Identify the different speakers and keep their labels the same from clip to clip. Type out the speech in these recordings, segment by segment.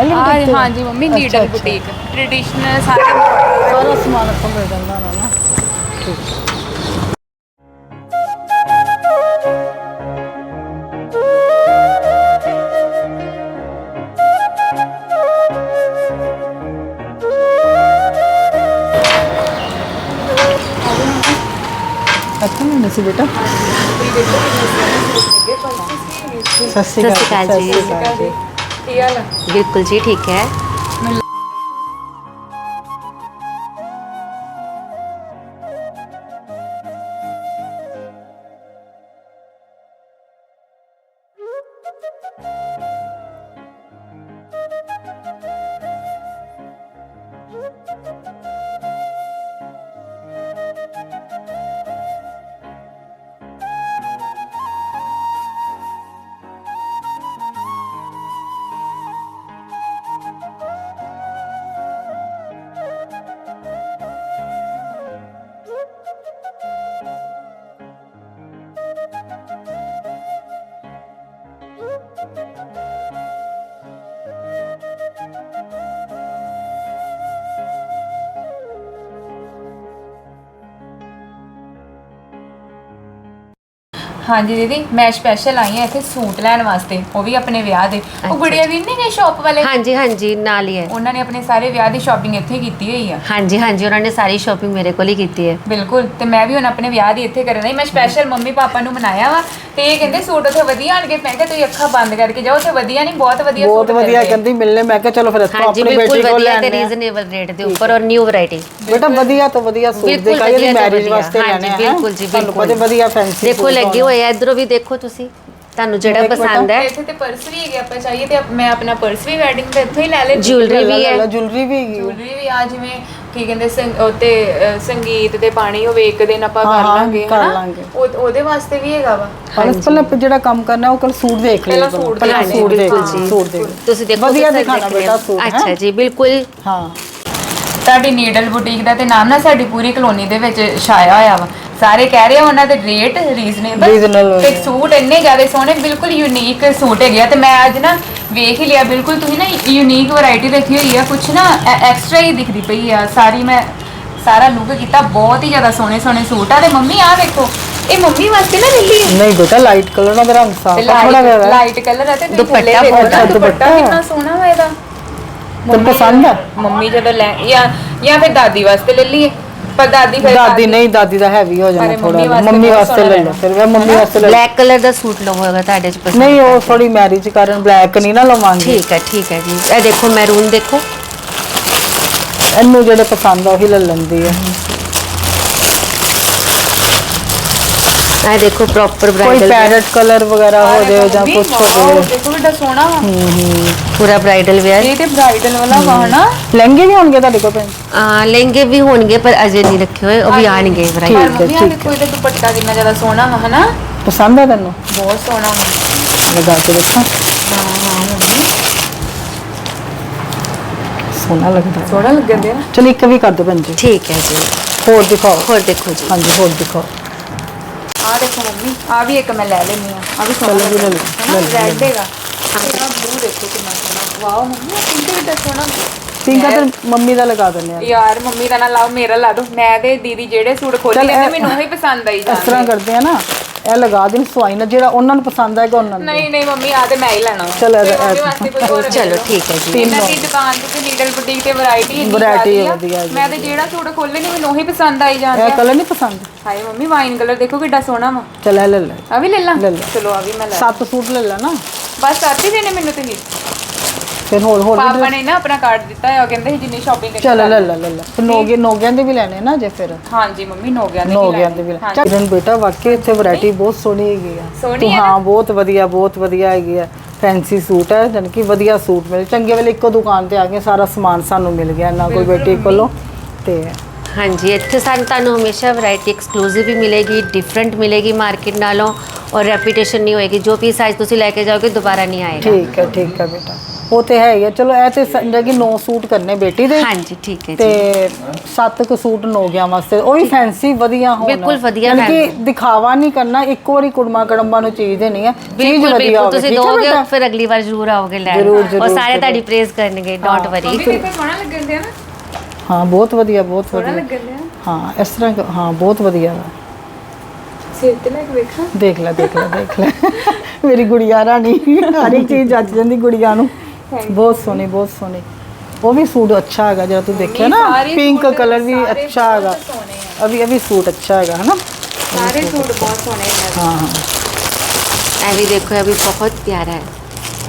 Speaker 1: ਆ
Speaker 2: boutique?
Speaker 1: ਹਾਂਜੀ mummy needle. Boutique traditional ਸਾਰੇ
Speaker 2: ਸਾਰਾ ਸਮਾਨ ਆਪਾਂ ਮਿਲ ਜਾਂਦਾ ਨਾ ਨਾ ਠੀਕ ਅੱਛਾ ਨਹੀਂ ਸੀ ਬੇਟਾ ਸਤਿ ਸ਼੍ਰੀ
Speaker 3: ਅਕਾਲ ਜੀ।
Speaker 1: ਕੀ ਹਾਲ ਆ?
Speaker 3: ਬਿਲਕੁਲ ਜੀ ਠੀਕ ਹੈ।
Speaker 1: ਹਾਂਜੀ ਦੀਦੀ ਮੈਂ ਸਪੈਸ਼ਲ ਆਈ ਹਾਂ ਇੱਥੇ ਸੂਟ ਲੈਣ ਵਾਸਤੇ ਉਹ ਵੀ ਆਪਣੇ ਵਿਆਹ ਦੇ। ਉਹ ਗੁੜੀਆ ਵੀ ਨਹੀਂ ਗਏ ਸ਼ਾਪ ਵਾਲੇ?
Speaker 3: ਹਾਂਜੀ ਹਾਂਜੀ ਨਾਲ ਹੀ ਹੈ।
Speaker 1: ਉਹਨਾਂ ਨੇ ਆਪਣੇ ਸਾਰੇ ਵਿਆਹ ਦੀ ਸ਼ਾਪਿੰਗ ਇੱਥੇ ਕੀਤੀ ਹੋਈ ਆ।
Speaker 3: ਹਾਂਜੀ ਹਾਂਜੀ ਉਹਨਾਂ ਨੇ ਸਾਰੀ ਸ਼ਾਪਿੰਗ ਮੇਰੇ ਕੋਲ ਹੀ ਕੀਤੀ ਹੈ।
Speaker 1: ਬਿਲਕੁਲ ਤੇ ਮੈਂ ਵੀ ਹੁਣ ਆਪਣੇ ਵਿਆਹ ਦੀ ਇੱਥੇ ਕਰਨ ਲਈ ਮੈਂ ਸਪੈਸ਼ਲ ਮੰਮੀ ਪਾਪਾ ਨੂੰ ਬਣਾਇਆ ਵਾ ਤੇ ਇਹ ਕਹਿੰਦੇ ਸੂਟ ਉੱਥੇ ਵਧੀਆ ਆਣਗੇ ਮੈਂ ਕਿਹਾ ਤੁਸੀਂ ਅੱਖਾਂ ਬੰਦ ਕਰਕੇ ਜਾਓ ਉੱਥੇ ਵਧੀਆ ਨਹੀਂ ਬਹੁਤ ਵਧੀਆ
Speaker 2: ਬਹੁਤ
Speaker 1: ਸੂਟ
Speaker 2: ਵਧੀਆ
Speaker 1: ਮਿਲਦੇ।
Speaker 2: ਕਹਿੰਦੀ ਮਿਲਨੇ ਮੈਂ ਕਿਹਾ ਚਲੋ ਫਿਰ ਇੱਥੋਂ
Speaker 3: ਹਾਂਜੀ
Speaker 2: ਆਪਣੀ
Speaker 3: ਬਿਲਕੁਲ
Speaker 2: ਬੇਟੀ ਕੋਲ
Speaker 3: ਵਧੀਆ ਤੇ
Speaker 2: ਲੈਣੇ ਆ।
Speaker 3: ਰੀਜ਼ਨੇਬਲ ਰੇਟ ਦੇ ਉੱਪਰ ਔਰ ਨਿਊ ਵੈਰਾਈਟੀ
Speaker 2: ਬੇਟਾ ਵਧੀਆ ਤੋਂ ਵਧੀਆ ਸੂਟ
Speaker 3: ਬਿਲਕੁਲ ਵਧੀਆ ਤੋਂ
Speaker 2: ਮੈਰਿਜ
Speaker 3: ਵਧੀਆ।
Speaker 2: ਵਾਸਤੇ
Speaker 3: ਹਾਂਜੀ,
Speaker 2: ਲੈਣੇ ਆ
Speaker 3: ਬਿਲਕੁਲ ਜੀ,
Speaker 2: ਤੁਹਾਨੂੰ
Speaker 3: ਬਿਲਕੁਲ।
Speaker 2: ਪਤਾ ਵਧੀਆ ਫੈਂਸੀ
Speaker 3: ਦੇਖੋ ਲੱਗੇ ਹੋਏ ਆ ਇਧਰੋਂ ਵੀ ਦੇਖੋ ਤੁਸੀਂ ਤੁਹਾਨੂੰ ਜਿਹੜਾ। ਪਸੰਦ ਹੈ।
Speaker 1: ਇੱਥੇ ਤੇ ਪਰਸ ਵੀ ਹੈਗੇ ਆਪਾਂ ਚਾਹੀਏ ਤੇ ਮੈਂ ਆਪਣਾ ਪਰਸ ਵੀ ਵੈਡਿੰਗ ਤੇ ਇੱਥੋਂ ਹੀ ਲੈ ਲੈ
Speaker 3: ਜੁਐਲਰੀ ਵੀ ਹੈ।
Speaker 2: ਜੁਐਲਰੀ ਵੀ ਹੈਗੀ
Speaker 1: ਜੁਐਲਰੀ ਵੀ ਆ ਜਿਵੇਂ ਕੀ ਕਹਿੰਦੇ ਸੰਗ- ਉਹ ਤੇ ਅ, ਸੰਗੀਤ ਤੇ ਪਾਣੀ ਹੋਵੇ ਇੱਕ ਦਿਨ ਆਪਾਂ
Speaker 2: ਹਾਂ,
Speaker 1: ਕਰ
Speaker 2: ਹਾਂ,
Speaker 1: ਲਾਂਗੇ
Speaker 2: ਕਰ
Speaker 1: ਹਨਾ?
Speaker 2: ਲਾਂਗੇ।
Speaker 1: ਉਹ- ਉਹਦੇ ਵਾਸਤੇ ਵੀ ਹੈਗਾ ਵਾ।
Speaker 2: ਪਰ ਪਹਿਲਾਂ ਆਪਾਂ ਜਿਹੜਾ ਕੰਮ ਕਰਨਾ ਉਹ ਕੱਲ ਸੂਟ ਦੇਖ ਲਿਓ
Speaker 1: ਪਹਿਲਾਂ ਸੂਟ
Speaker 2: ਪਹਿਲਾਂ
Speaker 1: ਦੇਖ
Speaker 2: ਸੂਟ ਦੇਖ
Speaker 3: ਬਿਲਕੁਲ ਜੀ।
Speaker 2: ਸੂਟ ਦੇਖ
Speaker 3: ਤੁਸੀਂ ਦੇਖੋ
Speaker 2: ਵਧੀਆ
Speaker 3: ਕਿਸ ਤਰ੍ਹਾਂ
Speaker 2: ਦਿਖਾਣਾ ਬੇਟਾ। ਸੂਟ ਹੈਂ?
Speaker 3: ਅੱਛਾ ਜੀ ਬਿਲਕੁਲ।
Speaker 2: ਹਾਂ।
Speaker 1: ਸਾਡੀ ਨੀਡਲ ਬੁਟੀਕ ਦਾ ਤੇ ਨਾਮ ਨਾ ਸਾਡੀ ਪੂਰੀ ਕਲੋਨੀ ਦੇ ਵਿੱਚ ਛਾਇਆ ਹੋਇਆ ਵਾ। ਸਾਰੇ ਕਹਿ ਰਹੇ ਆ ਉਹਨਾਂ ਦੇ ਰੇਟ ਰੀਜ਼ਨੇਬਲ
Speaker 2: Reasonable
Speaker 1: ਤੇ ਸੂਟ ਇੰਨੇ ਜ਼ਿਆਦਾ ਸੋਹਣੇ ਬਿਲਕੁਲ ਯੂਨੀਕ ਸੂਟ ਹੈਗੇ ਆ ਤੇ ਮੈਂ ਅੱਜ ਨਾ ਵੇਖ ਹੀ ਲਿਆ ਬਿਲਕੁਲ ਤੁਸੀਂ ਨਾ ਯੂਨੀਕ ਵੈਰਾਈਟੀ ਦੇਖੀ ਹੋਈ ਆ ਕੁਛ ਨਾ ਐਕਸਟਰਾ ਹੀ ਦਿਖਦੀ ਪਈ ਆ। ਸਾਰੀ ਮੈਂ ਸਾਰਾ ਲੁੱਕ ਕੀਤਾ ਬਹੁਤ ਹੀ ਜ਼ਿਆਦਾ ਸੋਹਣੇ ਸੋਹਣੇ ਸੂਟ ਆ ਤੇ ਮੰਮੀ ਆ ਦੇਖੋ ਇਹ ਮੰਮੀ ਵਾਸਤੇ ਨਾ ਹੈ
Speaker 2: ਨਹੀਂ ਬੇਟਾ ਲਾਈਟ ਕਲਰ ਨਾਲ ਰੰਗ ਸਾਫ਼ ਥੋੜਾ ਜਿਹਾ।
Speaker 1: ਲਾਈਟ ਕਲਰ ਆ ਤੇ ਤੁਸੀਂ
Speaker 3: ਦੁਪੱਟਾ
Speaker 1: ਥੱਲੇ
Speaker 3: ਬਹੁਤ
Speaker 1: ਨਾ
Speaker 2: ਅੱਛਾ,
Speaker 1: ਦੁਪੱਟਾ
Speaker 2: ਦੁਪੱਟਾ।
Speaker 1: ਕਿੰਨਾ ਸੋਹਣਾ ਵਾ ਇਹਦਾ।
Speaker 2: ਤੈਨੂੰ ਪਸੰਦ ਆ?
Speaker 1: ਮੰਮੀ ਜਦੋਂ ਲੈ ਜਾਂ ਜਾਂ ਫਿਰ ਦਾਦੀ ਵਾਸਤੇ ਲੈ ਲਈਏ। ਪਰ ਦਾਦੀ ਫਿਰ
Speaker 2: ਦਾਦੀ ਨਹੀਂ ਦਾਦੀ ਦਾ ਹੈਵੀ ਹੋ ਜਾਣਾ
Speaker 1: ਅਰੇ
Speaker 2: ਥੋੜਾ
Speaker 1: ਮੰਮੀ ਵਾਸਤੇ
Speaker 2: ਮੰਮੀ
Speaker 1: ਬਹੁਤ
Speaker 2: ਵਾਸਤੇ
Speaker 1: ਸੋਹਣਾ
Speaker 2: ਲੈ ਲਓ ਫਿਰ ਮੈਂ ਮੰਮੀ ਵਾਸਤੇ ਲੈ ਲਓ।
Speaker 3: ਬਲੈਕ ਕਲਰ ਦਾ ਸੂਟ ਲਵਾਂਗਾ ਤੁਹਾਡੇ ਚ ਪਸੰਦ
Speaker 2: ਨਹੀਂ ਉਹ ਥੋੜੀ ਮੈਰਿਜ ਕਾਰਨ ਬਲੈਕ ਨਹੀਂ ਨਾ ਲਵਾਂਗੇ।
Speaker 3: ਠੀਕ ਹੈ ਠੀਕ ਹੈ ਜੀ। ਇਹ ਦੇਖੋ ਮੈਰੂਨ ਦੇਖੋ।
Speaker 2: ਇਹਨੂੰ ਜਿਹੜੇ ਪਸੰਦ ਆ ਉਹੀ ਲੈ ਲੈਂਦੀ ਹੈ
Speaker 3: ਇਹ ਦੇਖੋ ਪ੍ਰੋਪਰ
Speaker 2: ਕੋਈ
Speaker 3: ਬ੍ਰਾਈਡਲ
Speaker 2: ਪੈਰਟ ਕਲਰ ਵਗੈਰਾ ਹੋ ਜਾਏ ਜਾਂ
Speaker 1: ਮੰਮੀ,
Speaker 2: ਕੁਝ ਹੋ
Speaker 1: ਵਾਓ,
Speaker 2: ਜਾਏ
Speaker 1: ਦੇਖੋ ਕਿੱਡਾ ਸੋਹਣਾ ਵਾ
Speaker 3: ਪੂਰਾ ਬ੍ਰਾਈਡਲ ਵੇਅਰ
Speaker 1: ਇਹ ਤੇ ਬ੍ਰਾਈਡਲ ਵਾਲਾ ਵਾ ਹਨਾ
Speaker 2: ਲਹਿੰਗੇ ਵੀ ਹੋਣਗੇ ਤੁਹਾਡੇ ਕੋਲ ਭੈਣ
Speaker 3: ਆ ਲਹਿੰਗੇ ਵੀ ਹੋਣਗੇ ਪਰ ਅਜੇ ਨਹੀਂ ਰੱਖੇ ਹੋਏ ਉਹ ਵੀ ਆਣਗੇ
Speaker 1: ਪਰ
Speaker 3: ਵੈਰਾਈਟੀ
Speaker 2: ਹੈ,
Speaker 1: ਮੰਮੀ ਆ
Speaker 2: ਠੀਕ
Speaker 1: ਦੇਖੋ ਇਹਦਾ ਦੁਪੱਟਾ ਕਿੰਨਾ ਜ਼ਿਆਦਾ ਸੋਹਣਾ ਵਾ ਹਨਾ
Speaker 2: ਪਸੰਦ ਆ ਤੈਨੂੰ
Speaker 1: ਬਹੁਤ ਸੋਹਣਾ ਵਾ
Speaker 2: ਲਗਾ ਕੇ ਦੇਖਾਂ
Speaker 1: ਹਾਂ ਹਾਂ ਮੰਮੀ
Speaker 2: ਸੋਹਣਾ ਲੱਗਦਾ
Speaker 1: ਸੋਹਣਾ ਲੱਗਦੇ ਨਾ
Speaker 2: ਚਲ ਇੱਕ ਵੀ ਕਰ ਦਿਓ ਭੈਣ ਜੀ
Speaker 3: ਠੀਕ ਹੈ ਜੀ
Speaker 2: ਹੋਰ ਦਿਖਾਓ
Speaker 3: ਹੋਰ ਦੇਖੋ ਜੀ
Speaker 2: ਹਾਂਜੀ ਹੋਰ ਦਿਖਾਓ
Speaker 1: ਆ ਦੇਖੋ ਮੰਮੀ ਆ ਵੀ ਇੱਕ ਮੈਂ ਲੈ ਲੈਣੀ ਆ ਆ ਵੀ
Speaker 2: ਚਲੋ
Speaker 1: ਸੋਹਣਾ
Speaker 2: ਜੀ, ਲੈ ਲਓ,
Speaker 1: ਹਨਾ? ਰੈਡ ਹੈਗਾ। ਤੇ ਆਹ ਬਲੂ ਦੇਖੋ ਕਿੰਨਾ ਸੋਹਣਾ। ਵਾਓ ਮੰਮੀ ਆ ਪਿੰਕ ਕਿੱਡਾ ਸੋਹਣਾ।
Speaker 2: ਪਿੰਕ ਆ ਤੇ ਮੰਮੀ ਦਾ ਲਗਾ ਦਿੰਦੇ ਆ
Speaker 1: ਯਾਰ ਮੰਮੀ ਦਾ ਨਾ ਲਾਓ ਮੇਰਾ ਲਾ ਦੋ ਮੈਂ ਤੇ ਦੀਦੀ ਜਿਹੜੇ ਸੂਟ ਖੋਲੀ
Speaker 2: ਚੱਲ
Speaker 1: ਜਾਂਦੇ
Speaker 2: ਇਹ-
Speaker 1: ਮੈਨੂੰ ਉਹੀ ਪਸੰਦ ਆਈ
Speaker 2: ਇਸ ਤਰ੍ਹਾਂ ਕਰਦੇ ਆ ਨਾ। ਇਹ ਲਗਾ ਦੇਣ ਸਵਾਈ ਨਾਲ ਜਿਹੜਾ ਉਹਨਾਂ ਨੂੰ ਪਸੰਦ ਆਏਗਾ ਉਹਨਾਂ ਨੂੰ।
Speaker 1: ਨਹੀਂ ਨਹੀਂ ਮੰਮੀ ਆ ਤੇ ਮੈਂ ਹੀ ਲੈਣਾ।
Speaker 2: ਚੱਲ ਇਹ- ਇਹ-
Speaker 1: ਵਾਸਤੇ ਕੋਈ ਹੋਰ
Speaker 3: ਚਲੋ ਠੀਕ ਹੈ ਜੀ।
Speaker 1: ਇਹਨਾਂ ਦੀ ਦੁਕਾਨ ਤੇ ਨੀਡਲ ਬੁਟੀਕ ਤੇ ਵੈਰਾਈਟੀ ਇੰਨੀ
Speaker 2: Variety
Speaker 1: ਜ਼ਿਆਦੀ ਆ।
Speaker 2: ਵਧੀਆ ਜੀ,
Speaker 1: ਮੈਂ ਤੇ ਜਿਹੜਾ ਸੂਟ ਖੋਲੇ ਨਹੀਂ ਮੈਨੂੰ ਉਹੀ ਪਸੰਦ ਆਈ ਜਾਂਦੇ
Speaker 2: ਇਹ ਕਲਰ ਨਹੀਂ ਪਸੰਦ?
Speaker 1: ਹਾਏ ਮੰਮੀ ਵਾਈਨ ਕਲਰ ਦੇਖੋ ਕਿੱਡਾ ਸੋਹਣਾ ਵਾ।
Speaker 2: ਚਲ ਇਹ ਲੈ ਲੈ।
Speaker 1: ਆ ਵੀ ਲੈ ਲਾਂ।
Speaker 2: ਲੈ ਲਾ।
Speaker 1: ਚਲੋ ਆ ਵੀ ਮੈਂ ਲੈ
Speaker 2: ਸੱਤ ਸੂਟ ਲੈ ਲੈ ਨਾ
Speaker 1: ਬਸ ਹੀ ਦੇਣੇ ਮੈਨੂੰ ਤੁਸੀਂ।
Speaker 2: ਫਿਰ ਹੋਰ ਹੋਰ ਵੀ
Speaker 1: ਪਾਪਾ ਨੇ ਨਾ ਆਪਣਾ ਕਾਰਡ ਦਿੱਤਾ ਹੈ ਉਹ ਕਹਿੰਦੇ ਸੀ ਜਿੰਨੀ ਸ਼ਾਪਿੰਗ ਕਰੀ
Speaker 2: ਚਲ ਲੈ ਲੈ ਲੈ ਲੈ। ਫਿਰ ਨੋਗੇ ਨੋਗਿਆਂ ਦੇ ਵੀ ਲੈਣੇ ਨਾ ਜੇ ਫਿਰ।
Speaker 1: ਹਾਂਜੀ ਮੰਮੀ ਨੋ ਗਿਆ
Speaker 2: ਨੋਗਿਆਂ ਦੇ ਵੀ ਕਿਰਨ ਬੇਟਾ ਵਾਕਈ ਇੱਥੇ ਵੈਰਾਈਟੀ ਬਹੁਤ ਸੋਹਣੀ ਹੈਗੀ ਆ।
Speaker 1: ਸੋਹਣੀ
Speaker 2: ਤੂੰ ਹਾਂ ਬਹੁਤ ਵਧੀਆ ਬਹੁਤ ਵਧੀਆ ਹੈਗੀ ਆ। ਫੈਂਸੀ ਸੂਟ ਹੈ ਜਾਣੀ ਕਿ ਵਧੀਆ ਸੂਟ ਮਿਲ ਚੰਗੇ ਵੇਲੇ ਇੱਕੋ ਦੁਕਾਨ ਤੇ ਆ ਕੇ ਸਾਰਾ ਸਮਾਨ ਸਾਨੂੰ ਮਿਲ ਗਿਆ ਨਾ ਕੋਈ ਬੇਟੀ ਕੋਲੋਂ। ਤੇ
Speaker 3: ਹਾਂਜੀ ਇੱਥੇ ਸਾਨੂੰ ਤੁਹਾਨੂੰ ਹਮੇਸ਼ਾ ਵੈਰਾਈਟੀ ਐਕਸਕਲੂਸਿਵ ਵੀ ਮਿਲੇਗੀ ਡਿਫਰੈਂਟ ਮਿਲੇਗੀ ਮਾਰਕੀਟ ਨਾਲੋਂ ਔਰ ਰੈਪੂਟੇਸ਼ਨ ਨਹੀਂ ਹੋਏਗੀ। ਜੋ ਪੀਸ ਅੱਜ ਤੁਸੀਂ ਲੈ ਕੇ ਜਾਓਗੇ ਦੁਬਾਰਾ ਨਹੀਂ ਆਏਗਾ।
Speaker 2: ਠੀਕ ਹੈ ਠੀਕ ਹੈ ਬੇਟਾ। ਉਹ ਤੇ ਹੈ ਹੀ ਆ। ਚਲੋ ਇਹ ਤੇ ਸਮਝਾ ਕਿ 9 ਸੂਟ ਕਰਨੇ ਬੇਟੀ ਦੇ।
Speaker 3: ਹਾਂਜੀ ਠੀਕ ਹੈ ਜੀ।
Speaker 2: ਤੇ ਸੱਤ ਕੁ ਸੂਟ ਨੋਗਿਆਂ ਵਾਸਤੇ। ਉਹ ਵੀ ਫੈਂਸੀ ਵਧੀਆ ਹੋਣ।
Speaker 3: ਬਿਲਕੁਲ ਵਧੀਆ
Speaker 2: ਕਿ
Speaker 3: fancy।
Speaker 2: ਦਿਖਾਵਾ ਨਹੀਂ ਕਰਨਾ ਇੱਕ ਵਾਰੀ ਕੁੜਮਾ ਕੜੰਬਾ ਨੂੰ ਚੀਜ਼ ਦੇਣੀ ਹੈ ਚੀਜ਼
Speaker 3: ਬਿਲਕੁਲ
Speaker 2: ਵਧੀਆ
Speaker 3: ਬਿਲਕੁਲ।
Speaker 2: ਹੋਵੇ
Speaker 3: ਤੁਸੀਂ
Speaker 2: ਠੀਕ ਹੈ
Speaker 3: ਦੋਗੇ
Speaker 2: ਬੇਟਾ?
Speaker 3: ਫਿਰ ਅਗਲੀ ਵਾਰ ਜ਼ਰੂਰ ਆਓਗੇ ਲੈਣ।
Speaker 2: ਜ਼ਰੂਰ,
Speaker 3: ਉਹ
Speaker 2: ਜ਼ਰੂਰ,
Speaker 3: ਸਾਰੇ
Speaker 2: ਜ਼ਰੂਰ।
Speaker 3: ਤੁਹਾਡੀ ਪ੍ਰੇਜ਼ ਕਰਨਗੇ ਡੋਂਟ ਵਰੀ
Speaker 1: ਦੇਖੋ ਸੋਹਣਾ ਲੱਗਣ ਦਿਆ ਨਾ।
Speaker 2: ਹਾਂ ਬਹੁਤ ਵਧੀਆ ਬਹੁਤ ਵਧੀਆ।
Speaker 1: ਲੱਗਣ ਦਿਆ।
Speaker 2: ਹਾਂ ਇਸ ਤਰ੍ਹਾਂ ਕ- ਹਾਂ ਬਹੁਤ ਵਧੀਆ। ਵਾ
Speaker 1: ਸਿਰ ਤੇ ਲੈ ਕੇ ਵੇਖਾਂ।
Speaker 2: ਦੇਖ ਲੈ ਦੇਖ ਲੈ ਦੇਖ ਲੈ। ਮੇਰੀ ਗੁੜੀਆ ਰਾਣੀ ਹਰ ਇੱਕ ਚੀਜ਼ ਜੱਜ ਜਾਂਦੀ ਗੁੜੀਆ ਨੂੰ। ਬਹੁਤ ਸੋਹਣੀ ਬਹੁਤ ਸੋਹਣੀ। ਉਹ ਵੀ ਸੂਟ ਅੱਛਾ ਹੈਗਾ ਜਿਹੜਾ ਤੂੰ ਦੇਖਿਆ ਨਾ
Speaker 1: ਸਾਰੇ
Speaker 2: ਪਿੰਕ
Speaker 1: ਸੂਟ-
Speaker 2: ਕਲਰ ਵੀ
Speaker 1: ਸਾਰੇ
Speaker 2: ਅੱਛਾ
Speaker 1: ਬਹੁਤ
Speaker 2: ਹੈਗਾ।
Speaker 1: ਸੋਹਣੇ
Speaker 2: ਅਭੀ ਅਭੀ ਸੂਟ ਅੱਛਾ ਹੈਗਾ ਹੈ ਨਾ
Speaker 1: ਸਾਰੇ ਸੂਟ ਬਹੁਤ ਸੋਹਣੇ ਨੇ
Speaker 2: ਹਾਂ ਹਾਂ।
Speaker 3: ਇਹ ਵੀ ਦੇਖੋ ਇਹ ਵੀ ਬਹੁਤ ਪਿਆਰਾ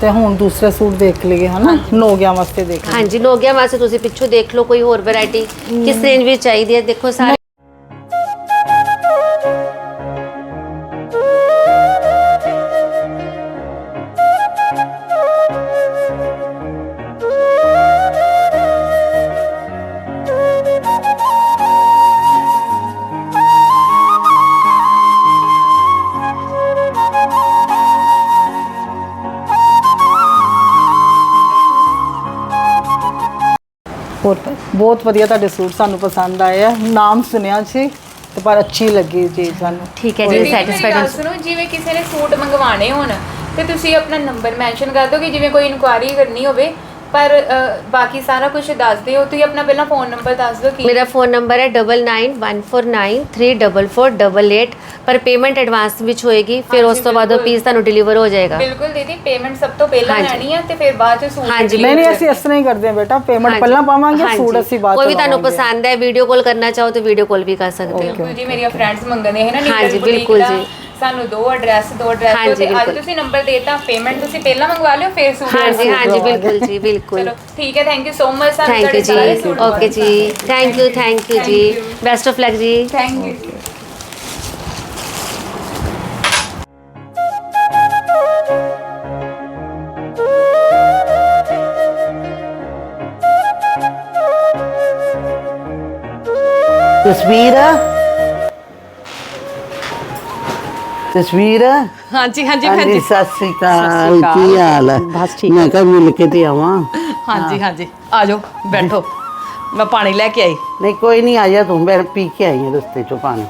Speaker 2: ਤੇ ਹੁਣ ਦੂਸਰੇ ਸੂਟ ਦੇਖ ਲਈਏ ਹਨਾ? ਨੋਗਿਆਂ ਵਾਸਤੇ ਦੇਖ ਲਈਏ।
Speaker 3: ਹਾਂਜੀ ਲੋਗਿਆ ਵਾਸਤੇ ਤੁਸੀਂ ਪਿੱਛੋਂ ਦੇਖ ਲਓ ਕੋਈ ਹੋਰ ਵੈਰਾਈਟੀ। ਕਿਸ ਰੇਂਜ ਵਿੱਚ ਚਾਹੀਦੀ ਹੈ? ਦੇਖੋ ਸਾਰੇ
Speaker 2: ਬਹੁਤ ਵਧੀਆ ਤੁਹਾਡੇ ਸੂਟ ਸਾਨੂੰ ਪਸੰਦ ਆਏ ਆ। ਨਾਮ ਸੁਣਿਆ ਸੀ ਤੇ ਪਰ ਅੱਛੀ ਲੱਗੀ ਚੀਜ਼ ਸਾਨੂੰ।
Speaker 3: ਠੀਕ ਹੈ ਜੀ
Speaker 1: ਮੇਰੀ
Speaker 3: ਸੈਟੀਸਫਾਈਡ
Speaker 1: ਗੱਲ ਸੁਣੋ ਜਿਵੇਂ ਕਿਸੇ ਨੇ ਸੂਟ ਮੰਗਵਾਣੇ ਹੋਣ ਤੇ ਤੁਸੀਂ ਆਪਣਾ ਨੰਬਰ ਮੈਂਸ਼ਨ ਕਰ ਦਿਓ ਕਿ ਜਿਵੇਂ ਕੋਈ ਇਨਕੁਆਇਰੀ ਕਰਨੀ ਹੋਵੇ ਪਰ ਅ, ਬਾਕੀ ਸਾਰਾ ਕੁਝ ਦੱਸ ਦਿਓ ਤੁਸੀਂ ਆਪਣਾ ਪਹਿਲਾਂ ਫੋਨ ਨੰਬਰ ਦੱਸ ਦਿਓ ਕੀ
Speaker 3: ਮੇਰਾ ਫੋਨ ਨੰਬਰ ਹੈ 9914934488 ਪਰ ਪੇਮੈਂਟ ਐਡਵਾਂਸ ਵਿੱਚ ਹੋਏਗੀ ਫਿਰ ਉਸ ਤੋਂ ਬਾਅਦ ਉਹ ਪੀਸ ਤੁਹਾਨੂੰ ਡਿਲੀਵਰ ਹੋ ਜਾਏਗਾ
Speaker 1: ਬਿਲਕੁਲ ਦੀਦੀ ਪੇਮੈਂਟ ਸਭ ਤੋਂ ਪਹਿਲਾਂ
Speaker 3: ਹਾਂਜੀ।
Speaker 1: ਲੈਣੀ ਹੈ ਤੇ ਫਿਰ ਬਾਅਦ ਚ ਸੂਟ
Speaker 3: ਹਾਂਜੀ,
Speaker 2: ਨਹੀਂ ਨਹੀਂ ਅਸੀਂ ਇਸ ਤਰ੍ਹਾਂ ਹੀ ਕਰਦੇ ਹਾਂ ਬੇਟਾ ਪੇਮੈਂਟ
Speaker 3: ਹਾਂਜੀ।
Speaker 2: ਪਹਿਲਾਂ ਪਾਵਾਂਗੇ
Speaker 3: ਹਾਂਜੀ।
Speaker 2: ਸੂਟ ਅਸੀਂ ਬਾਅਦ
Speaker 3: ਕੋਈ ਵੀ ਤੁਹਾਨੂੰ। ਪਸੰਦ ਹੈ ਵੀਡੀਓ ਕਾਲ ਕਰਨਾ ਚਾਹੋ ਤਾਂ ਵੀਡੀਓ ਕਾਲ ਵੀ ਕਰ ਸਕਦੇ ਹੋ
Speaker 1: ਬਿਲਕੁਲ ਜੀ ਮੇਰੀਆਂ ਫਰੈਂਡਸ ਮੰਗਦੇ ਹੈ ਨਾ
Speaker 3: ਹਾਂਜੀ, ਬਿਲਕੁਲ। ਜੀ।
Speaker 1: ਸਾਨੂੰ ਦੋ ਐਡਰੈਸ ਦੋ ਐਡਰੈਸ
Speaker 3: ਹਾਂਜੀ,
Speaker 1: ਤੇ ਅੱਜ
Speaker 3: ਬਿਲਕੁਲ।
Speaker 1: ਤੁਸੀਂ ਨੰਬਰ ਦੇਤਾ ਪੇਮੈਂਟ ਤੁਸੀਂ ਪਹਿਲਾਂ ਮੰਗਵਾ ਲਿਓ ਫਿਰ ਸੂਟ
Speaker 3: ਹਾਂਜੀ ਹਾਂਜੀ ਬਿਲਕੁਲ ਜੀ ਬਿਲਕੁਲ।
Speaker 1: ਚਲੋ ਠੀਕ ਹੈ ਥੈਂਕ ਯੂ ਸੋ ਮਚ ਸਾਨੂੰ
Speaker 3: ਥੈਂਕ ਯੂ
Speaker 1: ਤੁਹਾਡੇ ਸਾਰੇ
Speaker 3: ਜੀ।
Speaker 1: ਸੂਟ
Speaker 3: ਓਕੇ ਜੀ। ਥੈਂਕ ਯੂ ਥੈਂਕ ਯੂ ਜੀ। ਬੈਸਟ ਆਫ ਲੱਕ ਜੀ।
Speaker 1: ਥੈਂਕ ਯੂ ਜੀ
Speaker 4: ਤਸਵੀਰ ਤਸਵੀਰ?
Speaker 5: ਹਾਂਜੀ ਹਾਂਜੀ
Speaker 4: ਹਾਂਜੀ
Speaker 5: ਹਾਂਜੀ
Speaker 4: ਸਤਿ ਸ੍ਰੀ ਅਕਾਲ। ਕੀ ਹਾਲ ਹੈ?
Speaker 5: ਬਸ ਠੀਕ
Speaker 4: ਮੈਂ ਕਿਹਾ ਮਿਲ ਕੇ ਤੇ ਆਵਾਂ।
Speaker 5: ਹਾਂਜੀ ਹਾਂਜੀ। ਆ ਜਾਓ ਬੈਠੋ। ਮੈਂ ਪਾਣੀ ਲੈ ਕੇ ਆਈ।
Speaker 4: ਨਹੀਂ ਕੋਈ ਨਹੀਂ ਆ ਜਾ ਤੂੰ। ਮੈਂ ਪੀ ਕੇ ਆਈ ਹਾਂ ਰਸਤੇ ਚੋਂ ਪਾਣੀ।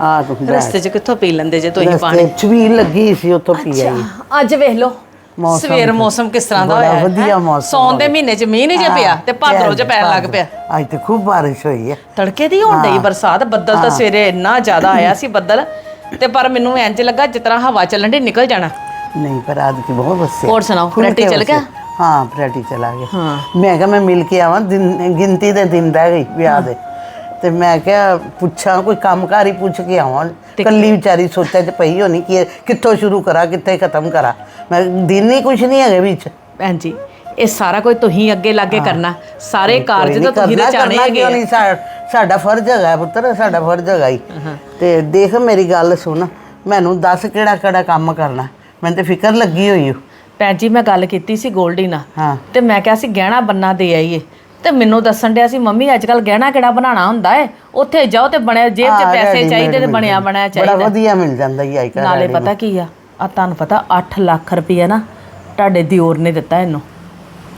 Speaker 4: ਆ ਤੂੰ ਬੈਠ।
Speaker 5: ਰਸਤੇ 'ਚ ਕਿੱਥੋਂ ਪੀ ਲੈਂਦੇ ਜੇ ਤੁਸੀਂ
Speaker 4: ਰਸਤੇ
Speaker 5: ਪਾਣੀ?
Speaker 4: ਛਬੀਲ ਲੱਗੀ ਸੀ ਉੱਥੋਂ ਪੀ ਆਈ।
Speaker 5: ਅੱਛਾ ਅੱਜ ਵੇਖ ਲਓ
Speaker 4: ਮੌਸਮ
Speaker 5: ਸਵੇਰ ਮੌਸਮ ਕਿਸ ਤਰ੍ਹਾਂ ਦਾ
Speaker 4: ਬੜਾ
Speaker 5: ਹੋਇਆ ਹੈ,
Speaker 4: ਵਧੀਆ
Speaker 5: ਹੈਂ?
Speaker 4: ਮੌਸਮ
Speaker 5: ਸੌਣ ਦੇ
Speaker 4: ਹੋਇਆ।
Speaker 5: ਮਹੀਨੇ 'ਚ ਮੀਂਹ ਨਹੀਂ ਜੇ ਪਿਆ ਤੇ ਭਾਦਰੋਂ 'ਚ ਪੈਣ ਲੱਗ ਪਿਆ।
Speaker 4: ਅੱਜ ਤੇ ਖੂਬ ਬਾਰਿਸ਼ ਹੋਈ ਹੈ।
Speaker 5: ਤੜਕੇ ਦੀ ਹੋਣ ਡਈ ਬਰਸਾਤ ਬੱਦਲ ਤਾਂ ਸਵੇਰੇ ਇੰਨਾ ਜ਼ਿਆਦਾ ਆਇਆ ਸੀ ਬੱਦਲ। ਤੇ ਪਰ ਮੈਨੂੰ ਇੰਜ ਲੱਗਾ ਜਿਸ ਤਰ੍ਹਾਂ ਹਵਾ ਚੱਲਣ ਦੀ ਨਿਕਲ ਜਾਣਾ।
Speaker 4: ਨਹੀਂ ਪਰ ਅੱਜ ਕੀ ਬਹੁਤ ਵਸੇ
Speaker 5: ਹੋਰ ਸੁਣਾਓ, ਪ੍ਰੈਟੀ ਚੱਲ ਗਿਆ?
Speaker 4: ਹਾਂ ਪ੍ਰੈਟੀ ਚਲਾ ਗਿਆ।
Speaker 5: ਹਾਂ।
Speaker 4: ਮੈਂ ਕਿਹਾ ਮੈਂ ਮਿਲ ਕੇ ਆਵਾਂ ਦਿਨ ਗਿਣਤੀ ਦੇ ਦਿਨ ਰਹਿ ਗਈ ਵਿਆਹ ਦੇ। ਤੇ ਮੈਂ ਕਿਹਾ ਪੁੱਛਾਂ ਕੋਈ ਕੰਮਕਾਰ ਹੀ ਪੁੱਛ ਕੇ ਆਵਾਂ। ਕੱਲੀ ਵਿਚਾਰੀ ਸੋਚਾਂ ਚ ਪਈ ਹੋਣੀ ਕਿ ਕਿੱਥੋਂ ਸ਼ੁਰੂ ਕਰਾਂ ਕਿੱਥੇ ਖਤਮ ਕਰਾਂ। ਮੈਂ ਦਿਨ ਹੀ ਕੁਛ ਨਹੀਂ ਹੈਗੇ ਵਿੱਚ।
Speaker 5: ਭੈਣ ਜੀ ਇਹ ਸਾਰਾ ਕੁਝ ਤੁਸੀਂ ਅੱਗੇ ਲਾਗੇ ਕਰਨਾ। ਸਾਰੇ ਕਾਰਜ ਤਾਂ ਤੁਸੀਂ ਦੇ ਚਾਣੇ ਹੈਗੇ
Speaker 4: ਕਿਉਂ
Speaker 5: ਆ।
Speaker 4: ਨਹੀਂ? ਸਾ- ਸਾਡਾ ਫਰਜ਼ ਹੈਗਾ ਪੁੱਤਰ ਸਾਡਾ ਫਰਜ਼ ਹੈਗਾ ਹੀ ਤੇ ਦੇਖ ਮੇਰੀ ਗੱਲ ਸੁਣ ਮੈਨੂੰ ਦੱਸ ਕਿਹੜਾ ਕਿਹੜਾ ਕੰਮ ਕਰਨਾ। ਮੈਨੂੰ ਤੇ ਫਿਕਰ ਲੱਗੀ ਹੋਈ ਓ।
Speaker 5: ਭੈਣ ਜੀ ਮੈਂ ਗੱਲ ਕੀਤੀ ਸੀ ਗੋਲਡੀ ਨਾਲ।
Speaker 4: ਹਾਂ।
Speaker 5: ਤੇ ਮੈਂ ਕਿਹਾ ਸੀ ਗਹਿਣਾ ਬੰਨਾ ਦੇ ਆਈਏ। ਤੇ ਮੈਨੂੰ ਦੱਸਣ ਡਿਆ ਸੀ ਮੰਮੀ ਅੱਜ ਕੱਲ ਗਹਿਣਾ ਕਿਹੜਾ ਬਣਾਉਣਾ ਹੁੰਦਾ ਏ? ਉੱਥੇ ਜਾਓ ਤੇ ਬਣਿਆ ਜੇਬ 'ਚ ਪੈਸੇ ਚਾਹੀਦੇ ਤੇ ਬਣਿਆ। ਬਣਾਇਆ
Speaker 4: ਬੜਾ
Speaker 5: ਚਾਹੀਦਾ।
Speaker 4: ਵਧੀਆ ਮਿਲ ਜਾਂਦਾ ਹੀ ਆਈਕਾ
Speaker 5: ਨਾਲੇ ਪਤਾ ਕੀ ਆ? ਆ ਤੁਹਾਨੂੰ ਪਤਾ 8 ਲੱਖ ਰੁਪਈਆ ਨਾ ਤੁਹਾਡੇ ਦਿਓਰ ਨੇ ਦਿੱਤਾ ਇਹਨੂੰ।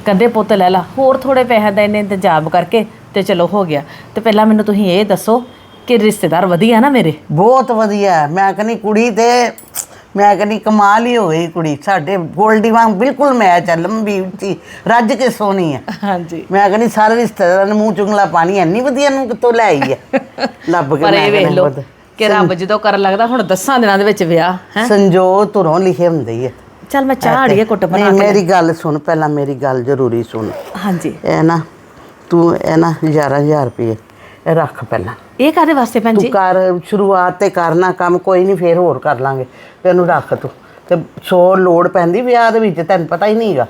Speaker 5: ਕਹਿੰਦੇ ਪੁੱਤ ਲੈ ਲਾ। ਹੋਰ ਥੋੜੇ ਪੈਸੇ ਦਾ ਇਹਨੇ ਇੰਤਜ਼ਾਮ ਕਰਕੇ ਤੇ ਚਲੋ ਹੋ ਗਿਆ। ਤੇ ਪਹਿਲਾਂ ਮੈਨੂੰ ਤੁਸੀਂ ਇਹ ਦੱਸੋ ਕਿ ਰਿਸ਼ਤੇਦਾਰ ਵਧੀਆ ਨਾ ਮੇਰੇ?
Speaker 4: ਬਹੁਤ ਵਧੀਆ। ਮੈਂ ਕਹਿੰਦੀ ਕੁੜੀ ਤੇ ਮੈਂ ਕਹਿੰਦੀ ਕਮਾਲ ਹੀ ਹੋ ਗਈ ਕੁੜੀ। ਸਾਡੇ ਗੋਲਡੀ ਵਾਂਗ ਬਿਲਕੁਲ ਮੈਚ ਹੈ ਲੰਬੀ ਉੱਚੀ ਰੱਜ ਕੇ ਸੋਹਣੀ ਹੈ
Speaker 5: ਹਾਂਜੀ।
Speaker 4: ਮੈਂ ਕਹਿੰਦੀ ਸਾਰੇ ਰਿਸ਼ਤੇਦਾਰਾਂ ਨੂੰ ਮੂੰਹ ਚੁੰਗਲਾ ਪਾਣੀ ਐਨੀ ਵਧੀਆ ਨੂੰ ਕਿੱਥੋਂ ਲੈ ਆਈ ਹੈ ਲੱਭ ਕੇ
Speaker 5: ਪਰ ਇਹ ਵੇਖ ਲਓ। ਕਿ ਰੱਬ ਜਦੋਂ ਕਰਨ ਲੱਗਦਾ ਹੁਣ ਦਸਾਂ ਦਿਨਾਂ ਦੇ ਵਿੱਚ ਵਿਆਹ ਹੈ?
Speaker 4: ਸੰਜੋਗ ਧੁਰੋਂ ਲਿਖੇ ਹੁੰਦੇ ਹੀ ਹੈ
Speaker 5: ਚੱਲ ਮੈਂ ਚਾਹ ਅੜੀਏ ਕੁੱਟ ਬਣਾ
Speaker 4: ਨਹੀਂ
Speaker 5: ਕੇ
Speaker 4: ਮੇਰੀ ਗੱਲ ਸੁਣ ਪਹਿਲਾਂ ਮੇਰੀ ਗੱਲ ਜ਼ਰੂਰੀ ਸੁਣ।
Speaker 5: ਹਾਂਜੀ।
Speaker 4: ਇਹ ਨਾ ਤੂੰ ਇਹ ਨਾ 11000 ਰੁਪਏ ਇਹ ਰੱਖ ਪਹਿਲਾਂ।
Speaker 5: ਇਹ ਕਾਦੇ ਵਾਸਤੇ ਭੈਣ
Speaker 4: ਤੂੰ
Speaker 5: ਜੀ
Speaker 4: ਕਰ ਸ਼ੁਰੂਆਤ ਤੇ ਕਰਨਾ ਕੰਮ ਕੋਈ ਨਹੀਂ ਫੇਰ ਹੋਰ ਕਰ ਲਾਂਗੇ। ਤੇ ਇਹਨੂੰ ਰੱਖ ਤੂੰ। ਤੇ ਸੋ ਲੋੜ ਪੈਂਦੀ ਵਿਆਹ ਦੇ ਵਿੱਚ ਤੈਨੂੰ ਪਤਾ ਹੀ ਨਹੀਂਗਾ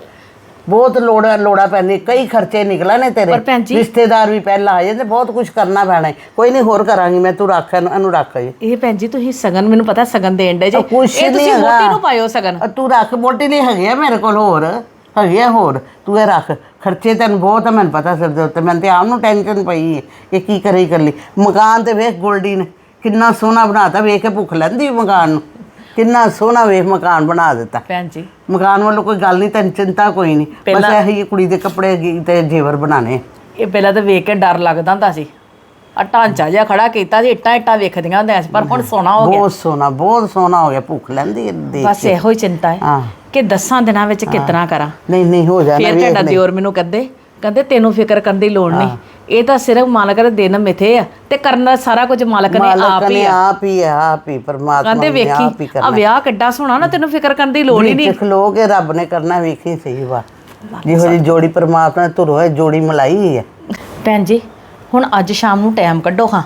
Speaker 4: ਬਹੁਤ ਲੋੜਾ ਲੋੜਾ ਪੈਂਦੀ ਕਈ ਖਰਚੇ ਨਿਕਲਣੇ ਨੇ ਤੇਰੇ।
Speaker 5: ਪਰ ਭੈਣ ਜੀ-
Speaker 4: ਰਿਸ਼ਤੇਦਾਰ ਵੀ ਪਹਿਲਾਂ ਆ ਜਾਂਦੇ ਬਹੁਤ ਕੁਝ ਕਰਨਾ ਪੈਣਾ ਹੈ। ਕੋਈ ਨਹੀਂ ਹੋਰ ਕਰਾਂਗੀ ਮੈਂ ਤੂੰ ਰੱਖ ਇਹਨੂੰ ਇਹਨੂੰ ਰੱਖ ਜੀ
Speaker 5: ਇਹ ਭੈਣ ਜੀ ਤੁਸੀਂ ਸਗਨ ਮੈਨੂੰ ਪਤਾ ਸਗਨ ਦੇਣ ਦੇ ਜੇ।
Speaker 4: ਕੁਛ
Speaker 5: ਇਹ
Speaker 4: ਨਹੀਂ
Speaker 5: ਤੁਸੀਂ
Speaker 4: ਹੈਗਾ।
Speaker 5: ਮੋਟੀ ਨੂੰ ਪਾਇਓ ਸਗਨ।
Speaker 4: ਅ, ਤੂੰ ਰੱਖ ਮੋਟੀ ਨਹੀਂ ਹੈਗੇ ਆ ਮੇਰੇ ਕੋਲ ਹੋਰ। ਹੈਗੇ ਆ ਹੋਰ ਤੂੰ ਇਹ ਰੱਖ। ਖਰਚੇ ਤੈਨੂੰ ਬਹੁਤ ਆ ਮੈਨੂੰ ਪਤਾ ਸਿਰ ਦੇ ਉੱਤੇ। ਮੈਨੂੰ ਤੇ ਆਪ ਨੂੰ ਟੈਨਸ਼ਨ ਪਈ ਹੈ ਇਹ ਕੀ ਕਰੇ ਇਕੱਲੀ। ਮਕਾਨ ਤੇ ਵੇਖ ਗੋਲਡੀ ਨੇ ਕਿੰਨਾ ਸੋਹਣਾ ਬਣਾਤਾ ਵੇਖ ਕੇ ਭੁੱਖ ਲੈਂਦੀ ਮਕਾਨ ਨੂੰ। ਕਿੰਨਾ ਸੋਹਣਾ ਵੇਖ ਮਕਾਨ ਬਣਾ ਦਿੱਤਾ।
Speaker 5: ਭੈਣ ਜੀ।
Speaker 4: ਮਕਾਨ ਵੱਲੋਂ ਕੋਈ ਗੱਲ ਨਹੀਂ ਤੈਨੂੰ ਚਿੰਤਾ ਕੋਈ ਨਹੀਂ। ਬਸ
Speaker 5: ਪਹਿਲਾਂ-
Speaker 4: ਇਹੀ ਹੈ ਕੁੜੀ ਦੇ ਕੱਪੜੇ ਗੀ- ਤੇ ਜੇਵਰ ਬਣਾਣੇ
Speaker 5: ਇਹ ਪਹਿਲਾਂ ਤਾਂ ਵੇਖ ਕੇ ਡਰ ਲੱਗਦਾ ਹੁੰਦਾ ਸੀ। ਆ ਢਾਂਚਾ ਜਿਹਾ ਖੜਾ ਕੀਤਾ ਸੀ ਇੱਟਾਂ ਇੱਟਾਂ ਵੇਖਦੀਆਂ ਹੁੰਦੀਆਂ ਸੀ ਪਰ ਹੁਣ ਸੋਨਾ ਹੋ ਗਿਆ।
Speaker 4: ਬਹੁਤ ਸੋਹਣਾ ਬਹੁਤ ਸੋਹਣਾ ਹੋ ਗਿਆ ਭੁੱਖ ਲੈਂਦੀ ਹੈ ਦੇਖ
Speaker 5: ਬਸ
Speaker 4: ਕੇ।
Speaker 5: ਇਹੋ ਹੀ ਚਿੰਤਾ ਹੈ
Speaker 4: ਹਾਂ।
Speaker 5: ਕਿ ਦਸਾਂ ਦਿਨਾਂ ਵਿੱਚ ਕਿਤਨਾ ਕਰਾਂ।
Speaker 4: ਨਹੀਂ ਨਹੀਂ ਹੋ ਜਾਣਾ
Speaker 5: ਫਿਰ
Speaker 4: ਵੇਖ
Speaker 5: ਤੁਹਾਡਾ
Speaker 4: ਲੈ।
Speaker 5: ਦਿਓਰ ਮੈਨੂੰ ਕਹਿੰਦੇ ਕਹਿੰਦੇ ਤੈਨੂੰ ਫਿਕਰ ਕਰਨ ਦੀ ਲੋੜ ਨਹੀਂ। ਇਹ ਤਾਂ ਸਿਰਫ ਮਾਲਕ ਦੇ ਦਿਨ ਮਿੱਥੇ ਆ ਤੇ ਕਰਨਾ ਸਾਰਾ ਕੁਝ ਮਾਲਕ ਨੇ ਆਪ ਹੀ ਆ।
Speaker 4: ਆਪ ਹੀ ਆ, ਆਪ ਹੀ ਪਰਮਾਤਮਾ
Speaker 5: ਕਹਿੰਦੇ
Speaker 4: ਨੇ ਆਪ ਹੀ
Speaker 5: ਵੇਖੀ ਆ ਵਿਆਹ ਕਿੱਡਾ ਸੋਹਣਾ ਨਾ ਤੈਨੂੰ ਫਿਕਰ ਕਰਨ ਦੀ ਲੋੜ ਹੀ ਨਹੀਂ।
Speaker 4: ਖਲੋ ਕੇ ਰੱਬ ਨੇ ਕਰਨਾ ਵੇਖੀ ਸਹੀ ਵਾ। ਜਿਹੋ ਜੀ ਜੋੜੀ ਪਰਮਾਤਮਾ ਨੇ ਧੁਰੋ ਹੈ ਜੋੜੀ ਮਲਾਈ ਹੀ ਹੈ
Speaker 5: ਭੈਣ ਜੀ ਹੁਣ ਅੱਜ ਸ਼ਾਮ ਨੂੰ ਟਾਈਮ ਕੱਢੋ ਹਾਂ।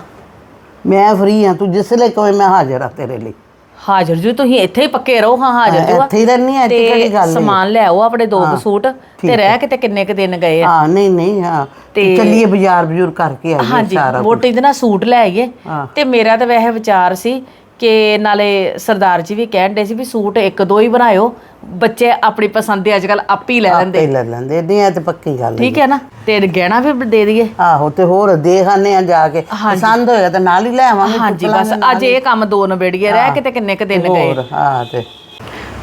Speaker 4: ਮੈਂ ਫਰੀ ਹਾਂ ਤੂੰ ਜਿਸ ਲਈ ਕਹੇ ਮੈਂ ਹਾਜ਼ਰ ਹਾਂ ਤੇਰੇ ਲਈ।
Speaker 5: ਹਾਜ਼ਰ ਜੀ ਤੁਸੀਂ ਇੱਥੇ ਹੀ ਪੱਕੇ ਰਹੋ ਹਾਂ ਹਾਜ਼ਰ ਜੀ
Speaker 4: ਇੱਥੇ ਹੀ ਰਹਿਣੀ ਹੈ ਇੱਥੇ ਕਿਹੜੀ ਗੱਲ ਹੈ
Speaker 5: ਸਮਾਨ ਲੈ ਆਓ ਆਪਣੇ ਦੋ ਸੂਟ ਤੇ ਰਹਿ ਕੇ ਤੇ ਕਿੰਨੇ ਕ ਦਿਨ ਗਏ ਆ।
Speaker 4: ਹਾਂ ਨਹੀਂ ਨਹੀਂ ਹਾਂ। ਤੇ ਚੱਲੀਏ ਬਾਜ਼ਾਰ ਬਜ਼ੂਰ ਕਰਕੇ ਆਈਏ
Speaker 5: ਹਾਂਜੀ
Speaker 4: ਸਾਰਾ
Speaker 5: ਵੋਟੀ ਦੇ ਨਾਲ ਸੂਟ ਲੈ ਆਈਏ। ਤੇ ਮੇਰਾ ਤਾਂ ਵੈਸੇ ਵਿਚਾਰ ਸੀ ਕਿ ਨਾਲੇ ਸਰਦਾਰ ਜੀ ਵੀ ਕਹਿਣ ਦੇ ਸੀ ਵੀ ਸੂਟ ਇੱਕ ਦੋ ਹੀ ਬਣਾਇਓ। ਬੱਚੇ ਆਪਣੀ ਪਸੰਦ ਦੇ ਅੱਜਕੱਲ ਆਪ ਹੀ ਲੈ ਲੈਂਦੇ।
Speaker 4: ਤੇ ਲੈ ਲੈਂਦੇ ਨਹੀਂ ਇਹ ਤੇ ਪੱਕੀ ਗੱਲ ਹੈ
Speaker 5: ਠੀਕ ਹੈ ਨਾ? ਤੇ ਗਹਿਣਾ ਵੀ ਦੇ ਦਈਏ।
Speaker 4: ਆਹੋ ਤੇ ਹੋਰ ਦੇਖ ਆਨੇ ਆ ਜਾ ਕੇ। ਪਸੰਦ ਹੋਏਗਾ ਤੇ ਨਾਲ ਹੀ ਲੈ ਆਵਾਂਗੇ
Speaker 5: ਹਾਂਜੀ ਬਸ ਅੱਜ ਇਹ ਕੰਮ ਦੋ ਨਵੇੜੀਏ ਰਹਿ ਕੇ ਤੇ ਕਿੰਨੇ ਕ ਦਿਨ ਗਏ।
Speaker 4: ਹੋਰ ਹਾਂ ਤੇ।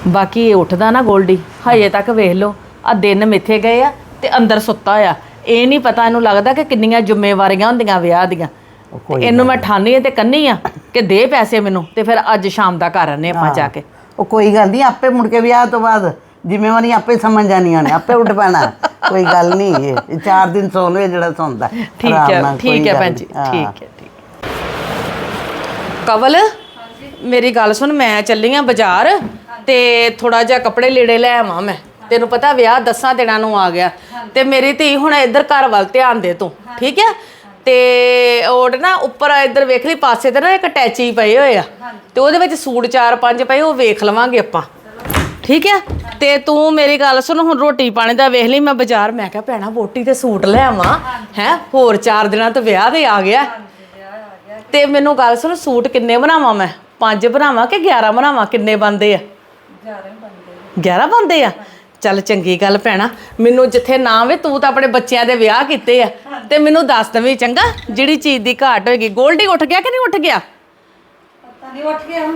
Speaker 5: ਬਾਕੀ ਇਹ ਉੱਠਦਾ ਨਾ ਗੋਲਡੀ ਹਜੇ ਤੱਕ ਵੇਖ ਲਓ ਆ ਦਿਨ ਮਿੱਥੇ ਗਏ ਆ ਤੇ ਅੰਦਰ ਸੁੱਤਾ ਆ। ਇਹ ਨਹੀਂ ਪਤਾ ਇਹਨੂੰ ਲੱਗਦਾ ਕਿ ਕਿੰਨੀਆਂ ਜ਼ਿੰਮੇਵਾਰੀਆਂ ਹੁੰਦੀਆਂ ਵਿਆਹ ਦੀਆਂ। ਤੇ ਇਹਨੂੰ ਮੈਂ ਆ ਤੇ ਕੰਨੀ ਆ ਕਿ ਦੇ ਪੈਸੇ ਮੈਨੂੰ ਤੇ ਫਿਰ ਅੱਜ ਸ਼ਾਮ ਦਾ ਘਰ ਆਨੇ ਆਪਾਂ ਜਾ ਕੇ।
Speaker 4: ਉਹ ਕੋਈ ਗੱਲ ਨਹੀਂ ਆਪੇ ਮੁੜ ਕੇ ਵਿਆਹ ਤੋਂ ਬਾਅਦ ਜ਼ਿੰਮੇਵਾਰੀ ਆਪੇ ਸਮਝ ਜਾਣੀਆਂ ਨੇ ਆਪੇ ਉੱਠ ਪੈਣਾ। ਕੋਈ ਗੱਲ ਨਹੀਂ ਇਹ ਚਾਰ ਦਿਨ ਸੌਂ ਲਵੇ ਜਿਹੜਾ ਸੌਂਦਾ
Speaker 5: ਠੀਕ
Speaker 4: ਆਰਾਮ
Speaker 5: ਹੈ
Speaker 4: ਨਾਲ,
Speaker 5: ਠੀਕ
Speaker 4: ਕੋਈ
Speaker 5: ਹੈ
Speaker 4: ਗੱਲ
Speaker 5: ਭੈਣ ਜੀ
Speaker 4: ਨਹੀਂ। ਹਾਂ।
Speaker 5: ਠੀਕ ਹੈ ਠੀਕ ਕਵਲ ਮੇਰੀ ਗੱਲ ਸੁਣ ਮੈਂ ਚੱਲੀ ਆ ਬਾਜ਼ਾਰ ਤੇ ਥੋੜਾ ਜਿਹਾ ਕੱਪੜੇ ਲੀੜੇ ਲੈ ਆਵਾਂ ਮੈਂ। ਤੈਨੂੰ ਪਤਾ ਵਿਆਹ ਦਸਾਂ ਦਿਨਾਂ ਨੂੰ ਆ ਗਿਆ ਤੇ ਮੇਰੀ ਧੀ ਹੁਣ ਇੱਧਰ ਘਰ ਵੱਲ ਧਿਆਨ ਦੇ ਤੂੰ ਠੀਕ ਹੈ? ਤੇ ਉਹ ਨਾ ਉੱਪਰ ਇੱਧਰ ਵੇਖ ਲਈ ਪਾਸੇ ਤੇ ਨਾ ਇੱਕ ਅਟੈਚੀ ਪਏ ਹੋਏ ਆ। ਤੇ ਉਹਦੇ ਵਿੱਚ ਸੂਟ ਚਾਰ ਪੰਜ ਪਏ, ਉਹ ਵੇਖ ਲਵਾਂਗੇ ਆਪਾਂ। ਠੀਕ ਆ? ਤੇ ਤੂੰ ਮੇਰੀ ਗੱਲ ਸੁਣ, ਹੁਣ ਰੋਟੀ ਪਾਣੀ ਦਾ ਵੇਖ ਲਈ, ਮੈਂ ਬਾਜ਼ਾਰ, ਮੈਂ ਕਿਹਾ ਭੈਣਾ ਵੋਟੀ ਤੇ ਸੂਟ ਲੈ ਆਵਾਂ। ਹੈ? ਹੋਰ ਚਾਰ ਦਿਨਾਂ ਤੋਂ ਵਿਆਹ ਤੇ ਆ ਗਿਆ। ਤੇ ਮੈਨੂੰ ਗੱਲ ਸੁਣ, ਸੂਟ ਕਿੰਨੇ ਬਣਾਵਾਂ ਮੈਂ? ਪੰਜ ਬਣਾਵਾਂ ਕਿ 11 ਬਣਾਵਾਂ? ਕਿੰਨੇ ਬੰਦੇ ਆ? 11 ਬੰਦੇ ਆ। ਚੱਲ ਚੰਗੀ ਗੱਲ ਭੈਣਾ, ਮੈਨੂੰ ਜਿੱਥੇ ਨਾ ਵੇ ਤੂੰ ਤਾਂ ਆਪਣੇ ਬੱਚਿਆਂ ਦੇ ਵਿਆਹ ਕੀਤੇ ਆ। ਤੇ ਮੈਨੂੰ ਦੱਸ ਦਵੀਂ ਚੰਗਾ ਜਿਹੜੀ ਚੀਜ਼ ਦੀ ਘਾਟ ਹੋਏਗੀ। ਗੋਲਡੀ ਉੱਠ ਗਿਆ ਕਿ ਨਹੀਂ ਉੱਠ ਗਿਆ? ਪਤਾ ਨਹੀਂ ਉੱਠ ਗਿਆ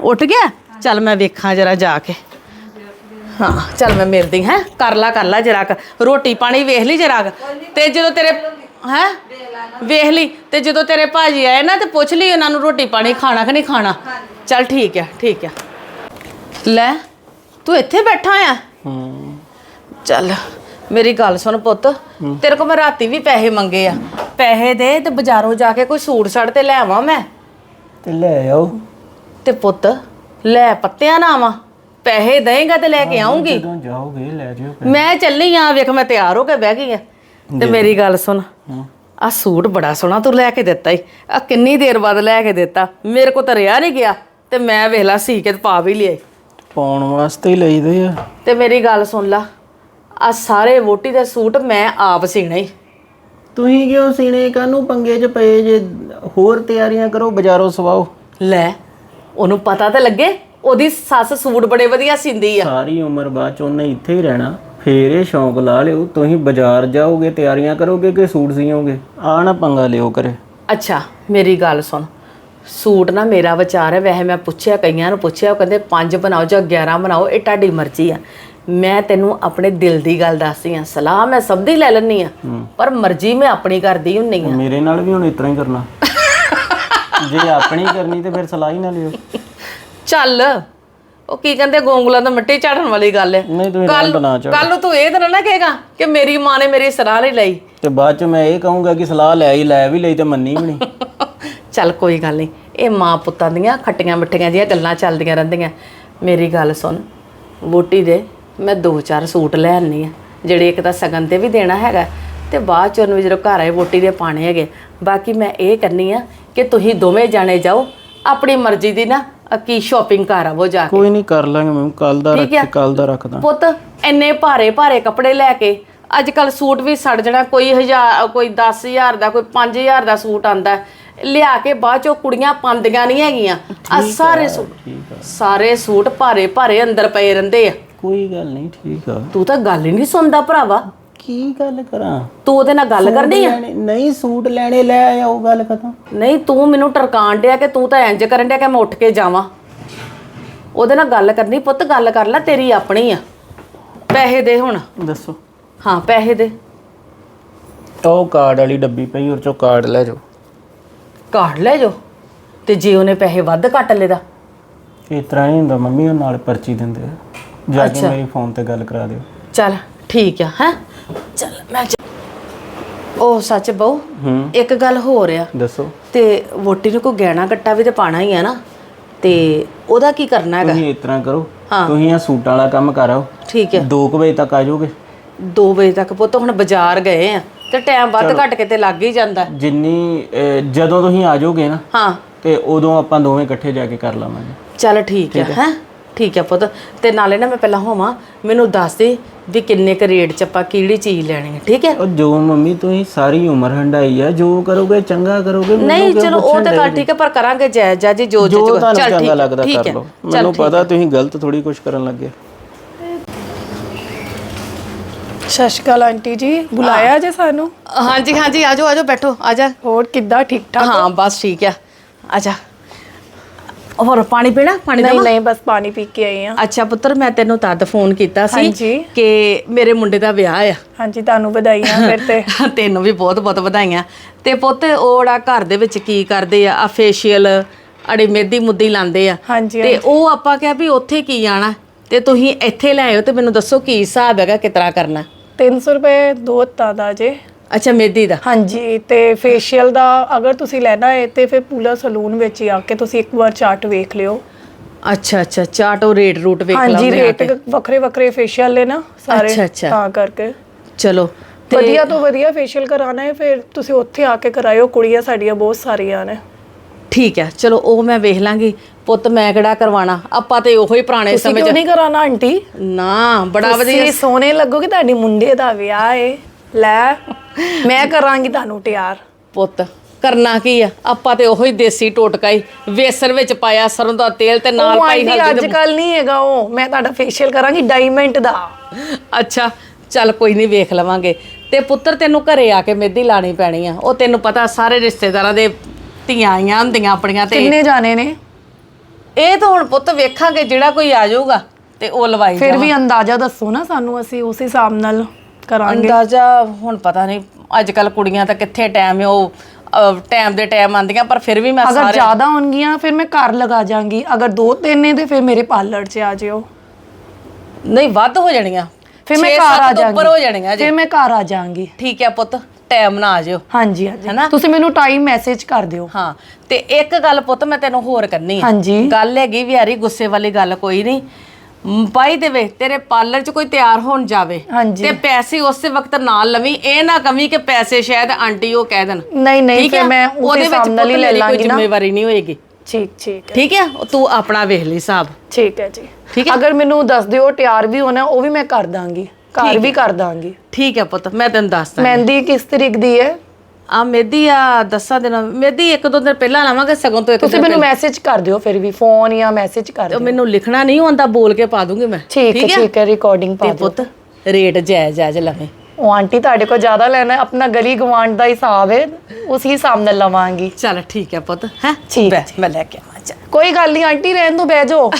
Speaker 5: ਉੱਠ ਗਿਆ? ਚੱਲ ਮੈਂ ਵੇਖਾਂ ਜਰਾ ਜਾ ਕੇ। ਹਾਂ ਚੱਲ ਮੈਂ ਮਿਲਦੀ ਹੈ। ਕਰ ਲਾ ਕਰ ਲਾ ਜਰਾ ਰੋਟੀ ਪਾਣੀ ਵੇਖ ਲਈ ਜਰਾ ਤੇ ਜਦੋਂ ਤੇਰੇ ਹੈ? ਵੇਖ ਲਈ। ਤੇ ਜਦੋਂ ਤੇਰੇ ਭਾਜੀ ਆਏ ਨਾ ਤੇ ਪੁੱਛ ਲਈ ਉਹਨਾਂ ਨੂੰ ਰੋਟੀ ਪਾਣੀ ਖਾਣਾ ਕਿ ਨਹੀਂ ਖਾਣਾ? ਚੱਲ ਠੀਕ ਹੈ ਠੀਕ ਹੈ ਲੈ ਤੂੰ ਇੱਥੇ ਬੈਠਾ ਆ? ਚੱਲ। ਮੇਰੀ ਗੱਲ ਸੁਣ ਪੁੱਤ। ਤੇਰੇ ਕੋਲ ਮੈਂ ਰਾਤੀ ਵੀ ਪੈਸੇ ਮੰਗੇ ਆ। ਪੈਸੇ ਦੇ ਤੇ ਬਾਜ਼ਾਰੋਂ ਜਾ ਕੇ ਕੋਈ ਸੂਟ ਸਾੜ ਤੇ ਲੈ ਆਵਾਂ ਮੈਂ।
Speaker 6: ਤੇ ਲੈ ਆਓ।
Speaker 5: ਤੇ ਪੁੱਤ ਲੈ ਪੱਤਿਆਂ ਨਾ ਆਵਾਂ। ਪੈਸੇ ਦੇਂਗਾ ਤੇ ਲੈ ਕੇ ਆਉਂਗੀ।
Speaker 6: ਜਦੋਂ ਜਾਓਗੇ ਲੈ ਜਿਓ
Speaker 5: ਮੈਂ ਚੱਲੀ ਆ ਵੇਖ ਮੈਂ ਤਿਆਰ ਹੋ ਕੇ ਬਹਿ ਗਈ ਆ। ਤੇ ਮੇਰੀ ਗੱਲ ਸੁਣ। ਆ ਸੂਟ ਬੜਾ ਸੋਹਣਾ ਤੂੰ ਲੈ ਕੇ ਦਿੱਤਾ ਈ। ਆ ਕਿੰਨੀ ਦੇਰ ਬਾਅਦ ਲੈ ਕੇ ਦਿੱਤਾ। ਮੇਰੇ ਕੋ ਤਾਂ ਰਿਆ ਨਹੀਂ ਗਿਆ। ਤੇ ਮੈਂ ਵੇਖ ਲਾ ਸੀ ਕੇ ਤੇ ਪਾ ਵੀ ਲਿਆ
Speaker 6: ਪਾਉਣ ਵਾਸਤੇ ਹੀ ਲਈਦੇ ਆ।
Speaker 5: ਤੇ ਮੇਰੀ ਗੱਲ ਸੁਣ ਲਾ। ਆ ਸਾਰੇ ਵੋਟੀ ਦੇ ਸੂਟ ਮੈਂ ਆਪ ਸੀਣਾ
Speaker 6: ਤੁਸੀਂ ਕਿਉਂ ਸੀਨੇ ਕਾਨੂੰ ਪੰਗੇ 'ਚ ਪਏ ਜੇ? ਹੋਰ ਤਿਆਰੀਆਂ ਕਰੋ ਬਾਜ਼ਾਰੋਂ ਸਵਾਓ।
Speaker 5: ਲੈ ਉਹਨੂੰ ਪਤਾ ਤਾਂ ਲੱਗੇ ਉਹਦੀ ਸੱਸ ਸੂਟ ਬੜੇ ਵਧੀਆ ਸਿੰਦੀ ਆ।
Speaker 6: ਸਾਰੀ ਉਮਰ ਬਾਅਦ ਚ ਉਹਨੇ ਇੱਥੇ ਹੀ ਰਹਿਣਾ। ਫੇਰ ਇਹ ਸ਼ੌਂਕ ਲਾ ਲਿਓ। ਤੁਸੀਂ ਬਾਜ਼ਾਰ ਜਾਓਗੇ ਤਿਆਰੀਆਂ ਕਰੋਗੇ ਕਿ ਸੂਟ ਸੀਓਗੇ? ਆ ਨਾ ਪੰਗਾ ਲਿਓ ਕਰੇ।
Speaker 5: ਅੱਛਾ ਮੇਰੀ ਗੱਲ ਸੁਣ। ਸੂਟ ਨਾ ਮੇਰਾ ਵਿਚਾਰ ਹੈ ਵੈਸੇ ਮੈਂ ਪੁੱਛਿਆ ਕਈਆਂ ਨੂੰ ਪੁੱਛਿਆ ਉਹ ਕਹਿੰਦੇ ਪੰਜ ਬਣਾਓ ਜਾਂ 11 ਬਣਾਓ ਇਹ ਤੁਹਾਡੀ ਮਰਜ਼ੀ ਆ। ਮੈਂ ਤੈਨੂੰ ਆਪਣੇ ਦਿਲ ਦੀ ਗੱਲ ਦੱਸਦੀ ਆ ਸਲਾਹ ਮੈਂ ਸਭ ਦੀ ਲੈ ਲੈਣੀ ਆ ਪਰ ਮਰਜ਼ੀ ਮੈਂ ਆਪਣੀ ਕਰਦੀ ਹੁੰਨੀ ਆ
Speaker 6: ਮੇਰੇ ਨਾਲ ਵੀ ਹੁਣ ਇਤਨਾ ਹੀ ਕਰਨਾ। ਜੇ ਆਪਣੀ ਕਰਨੀ ਤੇ ਫਿਰ ਸਲਾਹ ਹੀ ਨਾ ਲਿਓ।
Speaker 5: ਚੱਲ ਉਹ ਕੀ ਕਹਿੰਦੇ ਗੋਂਗਲਾਂ ਤੋਂ ਮਿੱਟੀ ਝਾੜਨ ਵਾਲੀ ਗੱਲ ਹੈ।
Speaker 6: ਨਹੀਂ ਤੁਸੀਂ
Speaker 5: ਕੱਲ
Speaker 6: ਰੰਗ ਨਾ ਚਾਹੋ
Speaker 5: ਕੱਲ ਨੂੰ ਤੂੰ ਇਹ ਤਾਂ ਨਾ ਕਹੇਗਾ ਕਿ ਮੇਰੀ ਮਾਂ ਨੇ ਮੇਰੀ ਸਲਾਹ ਨਹੀਂ ਲਈ।
Speaker 6: ਤੇ ਬਾਅਦ ਚ ਮੈਂ ਇਹ ਕਹੂੰਗਾ ਕਿ ਸਲਾਹ ਲੈ ਹੀ ਲੈ ਵੀ ਲਈ ਤੇ ਮੰਨੀ ਵੀ ਨਹੀਂ।
Speaker 5: ਚੱਲ ਕੋਈ ਗੱਲ ਨਹੀਂ ਇਹ ਮਾਂ ਪੁੱਤਾਂ ਦੀਆਂ ਖੱਟੀਆਂ ਮਿੱਠੀਆਂ ਜੀਆਂ ਗੱਲਾਂ ਚੱਲਦੀਆਂ ਰਹਿੰਦੀਆਂ। ਮੇਰੀ ਗੱਲ ਸੁਣ ਵੋਟੀ ਦੇ ਮੈਂ ਦੋ ਚਾਰ ਸੂਟ ਲੈ ਆਨੀ ਆ ਜਿਹੜੇ ਇੱਕ ਤਾਂ ਸਗਨ ਤੇ ਵੀ ਦੇਣਾ ਹੈਗਾ ਤੇ ਬਾਅਦ ਚ ਉਹਨੂੰ ਜਦੋਂ ਘਰ ਆਏ ਵੋਟੀ ਦੇ ਪਾਣੇ ਹੈਗੇ। ਬਾਕੀ ਮੈਂ ਇਹ ਕਰਨੀ ਆ ਕਿ ਤੁਸੀਂ ਦੋਵੇਂ ਜਾਣੇ ਜਾਓ ਆਪਣੀ ਮਰਜ਼ੀ ਦੀ ਨਾ ਅ, ਕੀ ਸ਼ਾਪਿੰਗ ਕਰ ਆਵੋ ਜਾ ਕੇ।
Speaker 6: ਕੋਈ ਨਹੀਂ ਕਰ ਲਾਂਗੇ ਮੈਂ ਕੱਲ ਦਾ
Speaker 5: ਠੀਕ ਹੈ।
Speaker 6: ਰੱਖ ਕੱਲ ਦਾ ਰੱਖਦਾ।
Speaker 5: ਪੁੱਤ ਇੰਨੇ ਭਾਰੇ ਭਾਰੇ ਕੱਪੜੇ ਲੈ ਕੇ ਅੱਜ ਕੱਲ ਸੂਟ ਵੀ ਸੜ ਜਾਣਾ ਕੋਈ ਹਜ਼ਾਰ ਕੋਈ 10000 ਦਾ ਕੋਈ 5000 ਦਾ ਸੂਟ ਆਂਦਾ ਲਿਆ ਕੇ ਬਾਅਦ ਚੋਂ ਕੁੜੀਆਂ ਪਾਉਂਦੀਆਂ ਨਹੀਂ ਹੈਗੀਆਂ। ਆ ਸਾਰੇ ਸੂਟ ਸਾਰੇ ਸੂਟ ਭਾਰੇ ਭਾਰੇ ਅੰਦਰ ਪਏ ਰਹਿੰਦੇ ਆ।
Speaker 6: ਕੋਈ ਗੱਲ ਨਹੀਂ ਠੀਕ ਆ।
Speaker 5: ਤੂੰ ਤਾਂ ਗੱਲ ਹੀ ਨਹੀਂ ਸੁਣਦਾ ਭਰਾਵਾ।
Speaker 6: ਕੀ ਗੱਲ ਕਰਾਂ?
Speaker 5: ਤੂੰ ਉਹਦੇ ਨਾਲ ਗੱਲ ਕਰਨੀ ਆ?
Speaker 6: ਲੈਣੇ ਨਹੀਂ ਸੂਟ ਲੈਣੇ ਲੈ ਆਇਆ ਉਹ ਗੱਲ ਖਤਮ।
Speaker 5: ਨਹੀਂ ਤੂੰ ਮੈਨੂੰ ਟਰਕਾਣ ਡਿਆ ਕਿ ਤੂੰ ਤਾਂ ਇੰਜ ਕਰਨ ਡਿਆ ਕਿ ਮੈਂ ਉੱਠ ਕੇ ਜਾਵਾਂ। ਉਹਦੇ ਨਾਲ ਗੱਲ ਕਰਨੀ ਪੁੱਤ ਗੱਲ ਕਰ ਲੈ ਤੇਰੀ ਆਪਣੀ ਆ। ਪੈਸੇ ਦੇ ਹੁਣ।
Speaker 6: ਦੱਸੋ।
Speaker 5: ਹਾਂ ਪੈਸੇ ਦੇ।
Speaker 6: ਉਹ ਕਾਰਡ ਵਾਲੀ ਡੱਬੀ ਪਈ ਉਹ ਚੋਂ ਕਾਰਡ ਲੈ ਜਾਓ।
Speaker 5: ਕਾਰਡ ਲੈ ਜੋ ਤੇ ਜੇ ਉਹਨੇ ਪੈਸੇ ਵੱਧ ਕੱਟ ਲੇਦਾ
Speaker 6: ਇਸ ਤਰ੍ਹਾਂ ਨਹੀਂ ਹੁੰਦਾ ਮੰਮੀ ਉਹ ਨਾਲ ਪਰਚੀ ਦਿੰਦੇ ਆ। ਜਾ ਕੇ ਮੇਰੀ ਫੋਨ ਤੇ ਗੱਲ ਕਰਾ ਦਿਓ।
Speaker 5: ਚੱਲ ਠੀਕ ਆ ਹੈ? ਚੱਲ ਮੈਂ ਜਾ- ਉਹ ਸੱਚ ਬਹੁ
Speaker 6: ਹੂੰ।
Speaker 5: ਇੱਕ ਗੱਲ ਹੋ ਰਿਹਾ
Speaker 6: ਦੱਸੋ।
Speaker 5: ਤੇ ਵੋਟੀ ਨੂੰ ਕੋਈ ਗਹਿਣਾ ਗੱਟਾ ਵੀ ਤੇ ਪਾਣਾ ਹੀ ਆ ਨਾ ਤੇ ਉਹਦਾ ਕੀ ਕਰਨਾ ਹੈਗਾ?
Speaker 6: ਤੁਸੀਂ ਇਸ ਤਰ੍ਹਾਂ ਕਰੋ। ਤੁਸੀਂ ਆ ਸੂਟਾਂ ਵਾਲਾ ਕੰਮ ਕਰ ਆਓ।
Speaker 5: ਠੀਕ ਹੈ
Speaker 6: 2 ਵਜੇ ਤੱਕ ਆ ਜਾਓਗੇ।
Speaker 5: 2 ਵਜੇ ਤੱਕ ਪੁੱਤ ਹੁਣ ਬਾਜ਼ਾਰ ਗਏ ਆ ਤੇ ਟਾਈਮ ਵੱਧ ਘੱਟ ਕੇ ਤੇ ਲੱਗ ਹੀ ਜਾਂਦਾ।
Speaker 6: ਜਿੰਨੀ ਅਹ, ਜਦੋਂ ਤੁਸੀਂ ਆ ਜਾਓਗੇ ਨਾ
Speaker 5: ਹਾਂ।
Speaker 6: ਤੇ ਉਦੋਂ ਆਪਾਂ ਦੋਵੇਂ ਇਕੱਠੇ ਜਾ ਕੇ ਕਰ ਲਾਵਾਂਗੇ।
Speaker 5: ਚੱਲ ਠੀਕ ਹੈ ਹੈ? ਠੀਕ ਹੈ ਪੁੱਤ। ਤੇ ਨਾਲੇ ਨਾ ਮੈਂ ਪਹਿਲਾਂ ਹੋਵਾਂ ਮੈਨੂੰ ਦੱਸ ਦੇ ਵੀ ਕਿੰਨੇ ਕ ਰੇਟ ਚ ਆਪਾਂ ਕਿਹੜੀ ਚੀਜ਼ ਲੈਣੀ ਹੈ ਠੀਕ ਹੈ
Speaker 6: ਉਹ ਜੋ ਮੰਮੀ ਤੁਸੀਂ ਸਾਰੀ ਉਮਰ ਹੰਡਾਈ ਆ ਜੋ ਕਰੋਗੇ ਚੰਗਾ ਕਰੋਗੇ ਮੈਨੂੰ
Speaker 5: ਨਹੀਂ
Speaker 6: ਕਿਉਂ
Speaker 5: ਚਲੋ ਉਹ
Speaker 6: ਪੁੱਛਣ
Speaker 5: ਤਾਂ
Speaker 6: ਡਏ
Speaker 5: ਗੱਲ ਠੀਕ ਹੈ ਪਰ ਕਰਾਂਗੇ ਜਾਇਜ਼ ਜੀ ਜੋ
Speaker 6: ਜੋ
Speaker 5: ਜੋ
Speaker 6: ਤੁਹਾਨੂੰ
Speaker 5: ਚੱਲ
Speaker 6: ਚੰਗਾ
Speaker 5: ਠੀਕ
Speaker 6: ਲੱਗਦਾ
Speaker 5: ਠੀਕ
Speaker 6: ਕਰ
Speaker 5: ਹੈ
Speaker 6: ਲਓ। ਮੈਨੂੰ ਪਤਾ ਤੁਸੀਂ ਗਲਤ ਥੋੜੀ ਕੁਝ ਕਰਨ ਲੱਗੇ।
Speaker 7: ਸਤਿ ਸ਼੍ਰੀ ਅਕਾਲ ਆਂਟੀ ਜੀ ਬੁਲਾਇਆ ਜੇ ਸਾਨੂੰ?
Speaker 5: ਹਾਂਜੀ ਹਾਂਜੀ ਆਜੋ ਆਜੋ ਬੈਠੋ ਆਜਾ।
Speaker 7: ਹੋਰ ਕਿੱਦਾਂ ਠੀਕ ਠਾਕ
Speaker 5: ਹਾਂ ਬਸ ਠੀਕ ਆ। ਆਜਾ। ਹੋਰ ਪਾਣੀ ਪੀਣਾ? ਪਾਣੀ
Speaker 7: ਨਹੀਂ ਨਹੀਂ ਬਸ ਪਾਣੀ ਪੀ ਕੇ ਆਈ ਆ
Speaker 5: ਅੱਛਾ ਪੁੱਤਰ ਮੈਂ ਤੈਨੂੰ ਤਦ ਫੋਨ ਕੀਤਾ ਸੀ
Speaker 7: ਹਾਂਜੀ।
Speaker 5: ਕਿ ਮੇਰੇ ਮੁੰਡੇ ਦਾ ਵਿਆਹ ਆ।
Speaker 7: ਹਾਂਜੀ ਤੁਹਾਨੂੰ ਵਧਾਈਆਂ ਫਿਰ ਤੇ।
Speaker 5: ਤੈਨੂੰ ਵੀ ਬਹੁਤ ਬਹੁਤ ਵਧਾਈਆਂ। ਤੇ ਪੁੱਤ ਉਹ ਜਿਹੜਾ ਘਰ ਦੇ ਵਿੱਚ ਕੀ ਕਰਦੇ ਆ ਆ ਫੇਸ਼ੀਅਲ ਅੜੇ ਮਹਿੰਦੀ ਮੁੱਦੀ ਲਾਉਂਦੇ ਆ।
Speaker 7: ਹਾਂਜੀ,
Speaker 5: ਤੇ ਉਹ ਆਪਾਂ ਕਿਹਾ ਵੀ ਉੱਥੇ ਕੀ ਆਣਾ? ਤੇ ਤੁਸੀਂ ਇੱਥੇ ਲੈ ਆਇਓ ਤੇ ਮੈਨੂੰ ਦੱਸੋ ਕੀ ਹਿਸਾਬ ਹੈਗਾ ਕਿਤਨਾ ਕਰਨਾ।
Speaker 7: 300 ਰੁਪਏ ਦੋ ਹੱਥਾਂ ਦਾ ਜੇ।
Speaker 5: ਅੱਛਾ ਮਹਿੰਦੀ ਦਾ।
Speaker 7: ਹਾਂਜੀ ਤੇ ਫੇਸ਼ੀਅਲ ਦਾ ਅਗਰ ਤੁਸੀਂ ਲੈਣਾ ਹੈ ਤੇ ਫਿਰ ਪੂਲਾ ਸਲੂਨ ਵਿੱਚ ਹੀ ਆ ਕੇ ਤੁਸੀਂ ਇੱਕ ਵਾਰ ਚਾਰਟ ਵੇਖ ਲਿਓ।
Speaker 5: ਅੱਛਾ ਅੱਛਾ ਚਾਰਟ ਉਹ ਰੇਟ ਰੂਟ ਵੇਖ
Speaker 7: ਹਾਂਜੀ
Speaker 5: ਲਾਂਗੇ ਆ
Speaker 7: ਰੇਟ। ਵੱਖਰੇ ਵੱਖਰੇ ਫੇਸ਼ੀਅਲ ਨੇ ਨਾ ਸਾਰੇ
Speaker 5: ਅੱਛਾ, ਅੱਛਾ।
Speaker 7: ਤਾਂ ਕਰਕੇ।
Speaker 5: ਚਲੋ
Speaker 7: ਵਧੀਆ ਤੋਂ ਵਧੀਆ ਫੇਸ਼ੀਅਲ ਕਰਾਣਾ ਹੈ ਫਿਰ ਤੁਸੀਂ ਉੱਥੇ ਆ ਕੇ ਕਰਾਇਓ ਕੁੜੀਆਂ ਸਾਡੀਆਂ ਬਹੁਤ ਸਾਰੀਆਂ ਨੇ।
Speaker 5: ਠੀਕ ਹੈ ਚਲੋ ਉਹ ਮੈਂ ਵੇਖ ਲਾਂਗੀ। ਪੁੱਤ ਮੈਂ ਕਿਹੜਾ ਕਰਵਾਣਾ ਆਪਾਂ ਤੇ ਉਹੋ ਹੀ ਪੁਰਾਣੇ
Speaker 7: ਤੁਸੀਂ
Speaker 5: ਸਮੇਂ
Speaker 7: ਕਿਉਂ
Speaker 5: ਚ
Speaker 7: ਨਹੀਂ ਕਰਾਣਾ ਆਂਟੀ?
Speaker 5: ਨਾ ਬੜਾ ਵਧੀਆ
Speaker 7: ਤੁਸੀਂ ਸੋਹਣੇ ਲੱਗੋਗੇ ਤੁਹਾਡੀ ਮੁੰਡੇ ਦਾ ਵਿਆਹ ਏ। ਲੈ। ਮੈਂ ਕਰਾਂਗੀ ਤੁਹਾਨੂੰ ਤਿਆਰ।
Speaker 5: ਪੁੱਤ ਕਰਨਾ ਕੀ ਆ? ਆਪਾਂ ਤੇ ਉਹੋ ਹੀ ਦੇਸੀ ਟੋਟਕਾ ਹੀ ਵੇਸਣ ਵਿੱਚ ਪਾਇਆ ਸਰੋਂ ਦਾ ਤੇਲ ਤੇ ਨਾਲ ਪਾਈ ਹਲਦੀ
Speaker 7: ਅੱਜ
Speaker 5: ਤੇ-
Speaker 7: ਕੱਲ ਨਹੀਂ ਹੈਗਾ ਉਹ। ਮੈਂ ਤੁਹਾਡਾ ਫੇਸ਼ੀਅਲ ਕਰਾਂਗੀ ਡਾਇਮੰਡ ਦਾ।
Speaker 5: ਅੱਛਾ ਚੱਲ ਕੋਈ ਨਹੀਂ ਵੇਖ ਲਵਾਂਗੇ। ਤੇ ਪੁੱਤਰ ਤੈਨੂੰ ਘਰੇ ਆ ਕੇ ਮਹਿੰਦੀ ਲਾਣੀ ਪੈਣੀ ਆ। ਉਹ ਤੈਨੂੰ ਪਤਾ ਸਾਰੇ ਰਿਸ਼ਤੇਦਾਰਾਂ ਦੇ ਧੀਆਂ ਆਈਆਂ ਹੁੰਦੀਆਂ ਆਪਣੀਆਂ ਤੇ
Speaker 7: ਕਿੰਨੇ ਜਾਣੇ ਨੇ?
Speaker 5: ਇਹ ਤਾਂ ਹੁਣ ਪੁੱਤ ਵੇਖਾਂਗੇ ਜਿਹੜਾ ਕੋਈ ਆ ਜਾਊਗਾ ਤੇ ਉਹ ਲਵਾਈ
Speaker 7: ਫਿਰ ਵੀ ਅੰਦਾਜ਼ਾ ਦੱਸੋ ਨਾ ਸਾਨੂੰ ਅਸੀਂ ਉਸ ਹਿਸਾਬ ਨਾਲ। ਕਰਾਂਗੇ।
Speaker 5: ਅੰਦਾਜ਼ਾ ਹੁਣ ਪਤਾ ਨਹੀਂ ਅੱਜ ਕੱਲ ਕੁੜੀਆਂ ਤਾਂ ਕਿੱਥੇ ਟਾਈਮ ਉਹ ਟਾਈਮ ਦੇ ਟਾਈਮ ਆਂਦੀਆਂ ਪਰ ਫਿਰ ਵੀ ਮੈਂ
Speaker 7: ਅਗਰ
Speaker 5: ਸਾਰੇ
Speaker 7: ਜ਼ਿਆਦਾ ਹੋਣਗੀਆਂ ਫਿਰ ਮੈਂ ਘਰ ਲਗਾ ਜਾਾਂਗੀ ਅਗਰ ਦੋ ਤਿੰਨ ਨੇ ਤੇ ਫਿਰ ਮੇਰੇ ਪਾਰਲਰ 'ਚ ਆ ਜਿਓ।
Speaker 5: ਨਹੀਂ ਵੱਧ ਹੋ ਜਾਣੀਆਂ।
Speaker 7: ਫਿਰ ਮੈਂ ਘਰ ਆ ਜਾਾਂਗੀ
Speaker 5: ਉੱਪਰ ਹੋ ਜਾਣੀਆਂ ਜੀ
Speaker 7: ਫਿਰ ਮੈਂ ਘਰ ਆ ਜਾਾਂਗੀ
Speaker 5: ਠੀਕ ਹੈ ਪੁੱਤ ਟਾਈਮ ਨਾ ਆ ਜਿਓ।
Speaker 7: ਹਾਂਜੀ ਹਾਂਜੀ।
Speaker 5: ਹੈਨਾ?
Speaker 7: ਤੁਸੀਂ ਮੈਨੂੰ ਟਾਈਮ ਮੈਸੇਜ ਕਰ ਦਿਓ।
Speaker 5: ਹਾਂ ਤੇ ਇੱਕ ਗੱਲ ਪੁੱਤ ਮੈਂ ਤੈਨੂੰ ਹੋਰ ਕਰਨੀ
Speaker 7: ਹਾਂਜੀ।
Speaker 5: ਗੱਲ ਹੈਗੀ ਵਿਆਰੀ ਗੁੱਸੇ ਵਾਲੀ ਗੱਲ ਕੋਈ ਨਹੀਂ। ਪਾਈ ਦੇਵੇ ਤੇਰੇ ਪਾਰਲਰ 'ਚ ਕੋਈ ਤਿਆਰ ਹੋਣ ਜਾਵੇ
Speaker 7: ਹਾਂਜੀ।
Speaker 5: ਤੇ ਪੈਸੇ ਉਸੇ ਵਕਤ ਨਾਲ ਲਵੀ ਇਹ ਨਾ ਕਵੀ ਕਿ ਪੈਸੇ ਸ਼ਾਇਦ ਆਂਟੀ ਉਹ ਕਹਿ ਦੇਣ।
Speaker 7: ਨਹੀਂ ਨਹੀਂ ਫਿਰ? ਮੈਂ
Speaker 5: ਉਹਦੇ ਵਿੱਚ
Speaker 7: ਨਾਲ ਹੀ ਲੈ
Speaker 5: ਕੋਈ
Speaker 7: ਲਾਂਗੀ ਨਾ।
Speaker 5: ਜ਼ਿੰਮੇਵਾਰੀ ਨਹੀਂ ਹੋਏਗੀ।
Speaker 7: ਠੀਕ ਠੀਕ ਹੈ।
Speaker 5: ਠੀਕ ਹੈ ਉਹ ਤੂੰ ਆਪਣਾ ਵੇਖ ਲਈ ਹਿਸਾਬ।
Speaker 7: ਠੀਕ ਹੈ ਜੀ।
Speaker 5: ਠੀਕ ਹੈ?
Speaker 7: ਅਗਰ ਮੈਨੂੰ ਦੱਸ ਦਿਓ ਤਿਆਰ ਵੀ ਹੋਣਾ ਉਹ ਵੀ ਮੈਂ ਕਰ ਦਾਂਗੀ। ਘਰ ਵੀ ਕਰ ਦਾਂਗੀ।
Speaker 5: ਠੀਕ ਹੈ ਪੁੱਤ ਮੈਂ ਤੈਨੂੰ ਦੱਸਦਾ
Speaker 7: ਮਹਿੰਦੀ ਕਿਸ ਤਰੀਕ ਦੀ ਹੈ?
Speaker 5: ਆ ਮੇਦੀ ਆ ਦੱਸਾਂ ਦਿਨ ਮੇਦੀ ਇੱਕ ਦੋ ਦਿਨ ਪਹਿਲਾਂ ਲਾਵਾਂਗੇ ਸਗੋਂ ਤੋਂ ਇੱਕ
Speaker 7: ਤੁਸੀਂ
Speaker 5: ਦਿਨ
Speaker 7: ਮੈਨੂੰ ਮੈਸੇਜ ਕਰ ਦਿਓ ਫਿਰ ਵੀ ਫੋਨ ਜਾਂ ਮੈਸੇਜ ਕਰ
Speaker 5: ਪਹਿਲਾਂ।
Speaker 7: ਦਿਓ।
Speaker 5: ਮੈਨੂੰ ਲਿਖਣਾ ਨਹੀਂ ਆਉਂਦਾ ਬੋਲ ਕੇ ਪਾ ਦੂੰਗੀ ਮੈਂ।
Speaker 7: ਠੀਕ ਹੈ ਠੀਕ ਹੈ? ਰਿਕਾਰਡਿੰਗ ਪਾ
Speaker 5: ਤੇ
Speaker 7: ਦਿਓ।
Speaker 5: ਪੁੱਤ ਰੇਟ ਜਾਇਜ਼ ਜਾਇਜ਼ ਲਵੇਂ।
Speaker 7: ਉਹ ਆਂਟੀ ਤੁਹਾਡੇ ਕੋਲ ਜ਼ਿਆਦਾ ਲੈਣਾ ਹੈ, ਆਪਣਾ ਗਲੀ ਗਵਾਂਡ ਦਾ ਹਿਸਾਬ ਹੈ ਉਸੇ ਹਿਸਾਬ ਨਾਲ ਲਵਾਂਗੀ।
Speaker 5: ਚਲ ਠੀਕ ਹੈ ਪੁੱਤ ਹੈ?
Speaker 7: ਠੀਕ
Speaker 5: ਮੈਂ ਲੈ ਕੇ ਆਵਾਂ ਚੱਲ।
Speaker 7: ਕੋਈ ਗੱਲ ਨਹੀਂ ਆਂਟੀ ਰਹਿਣ ਤੋਂ ਬਹਿ ਜਾਓ।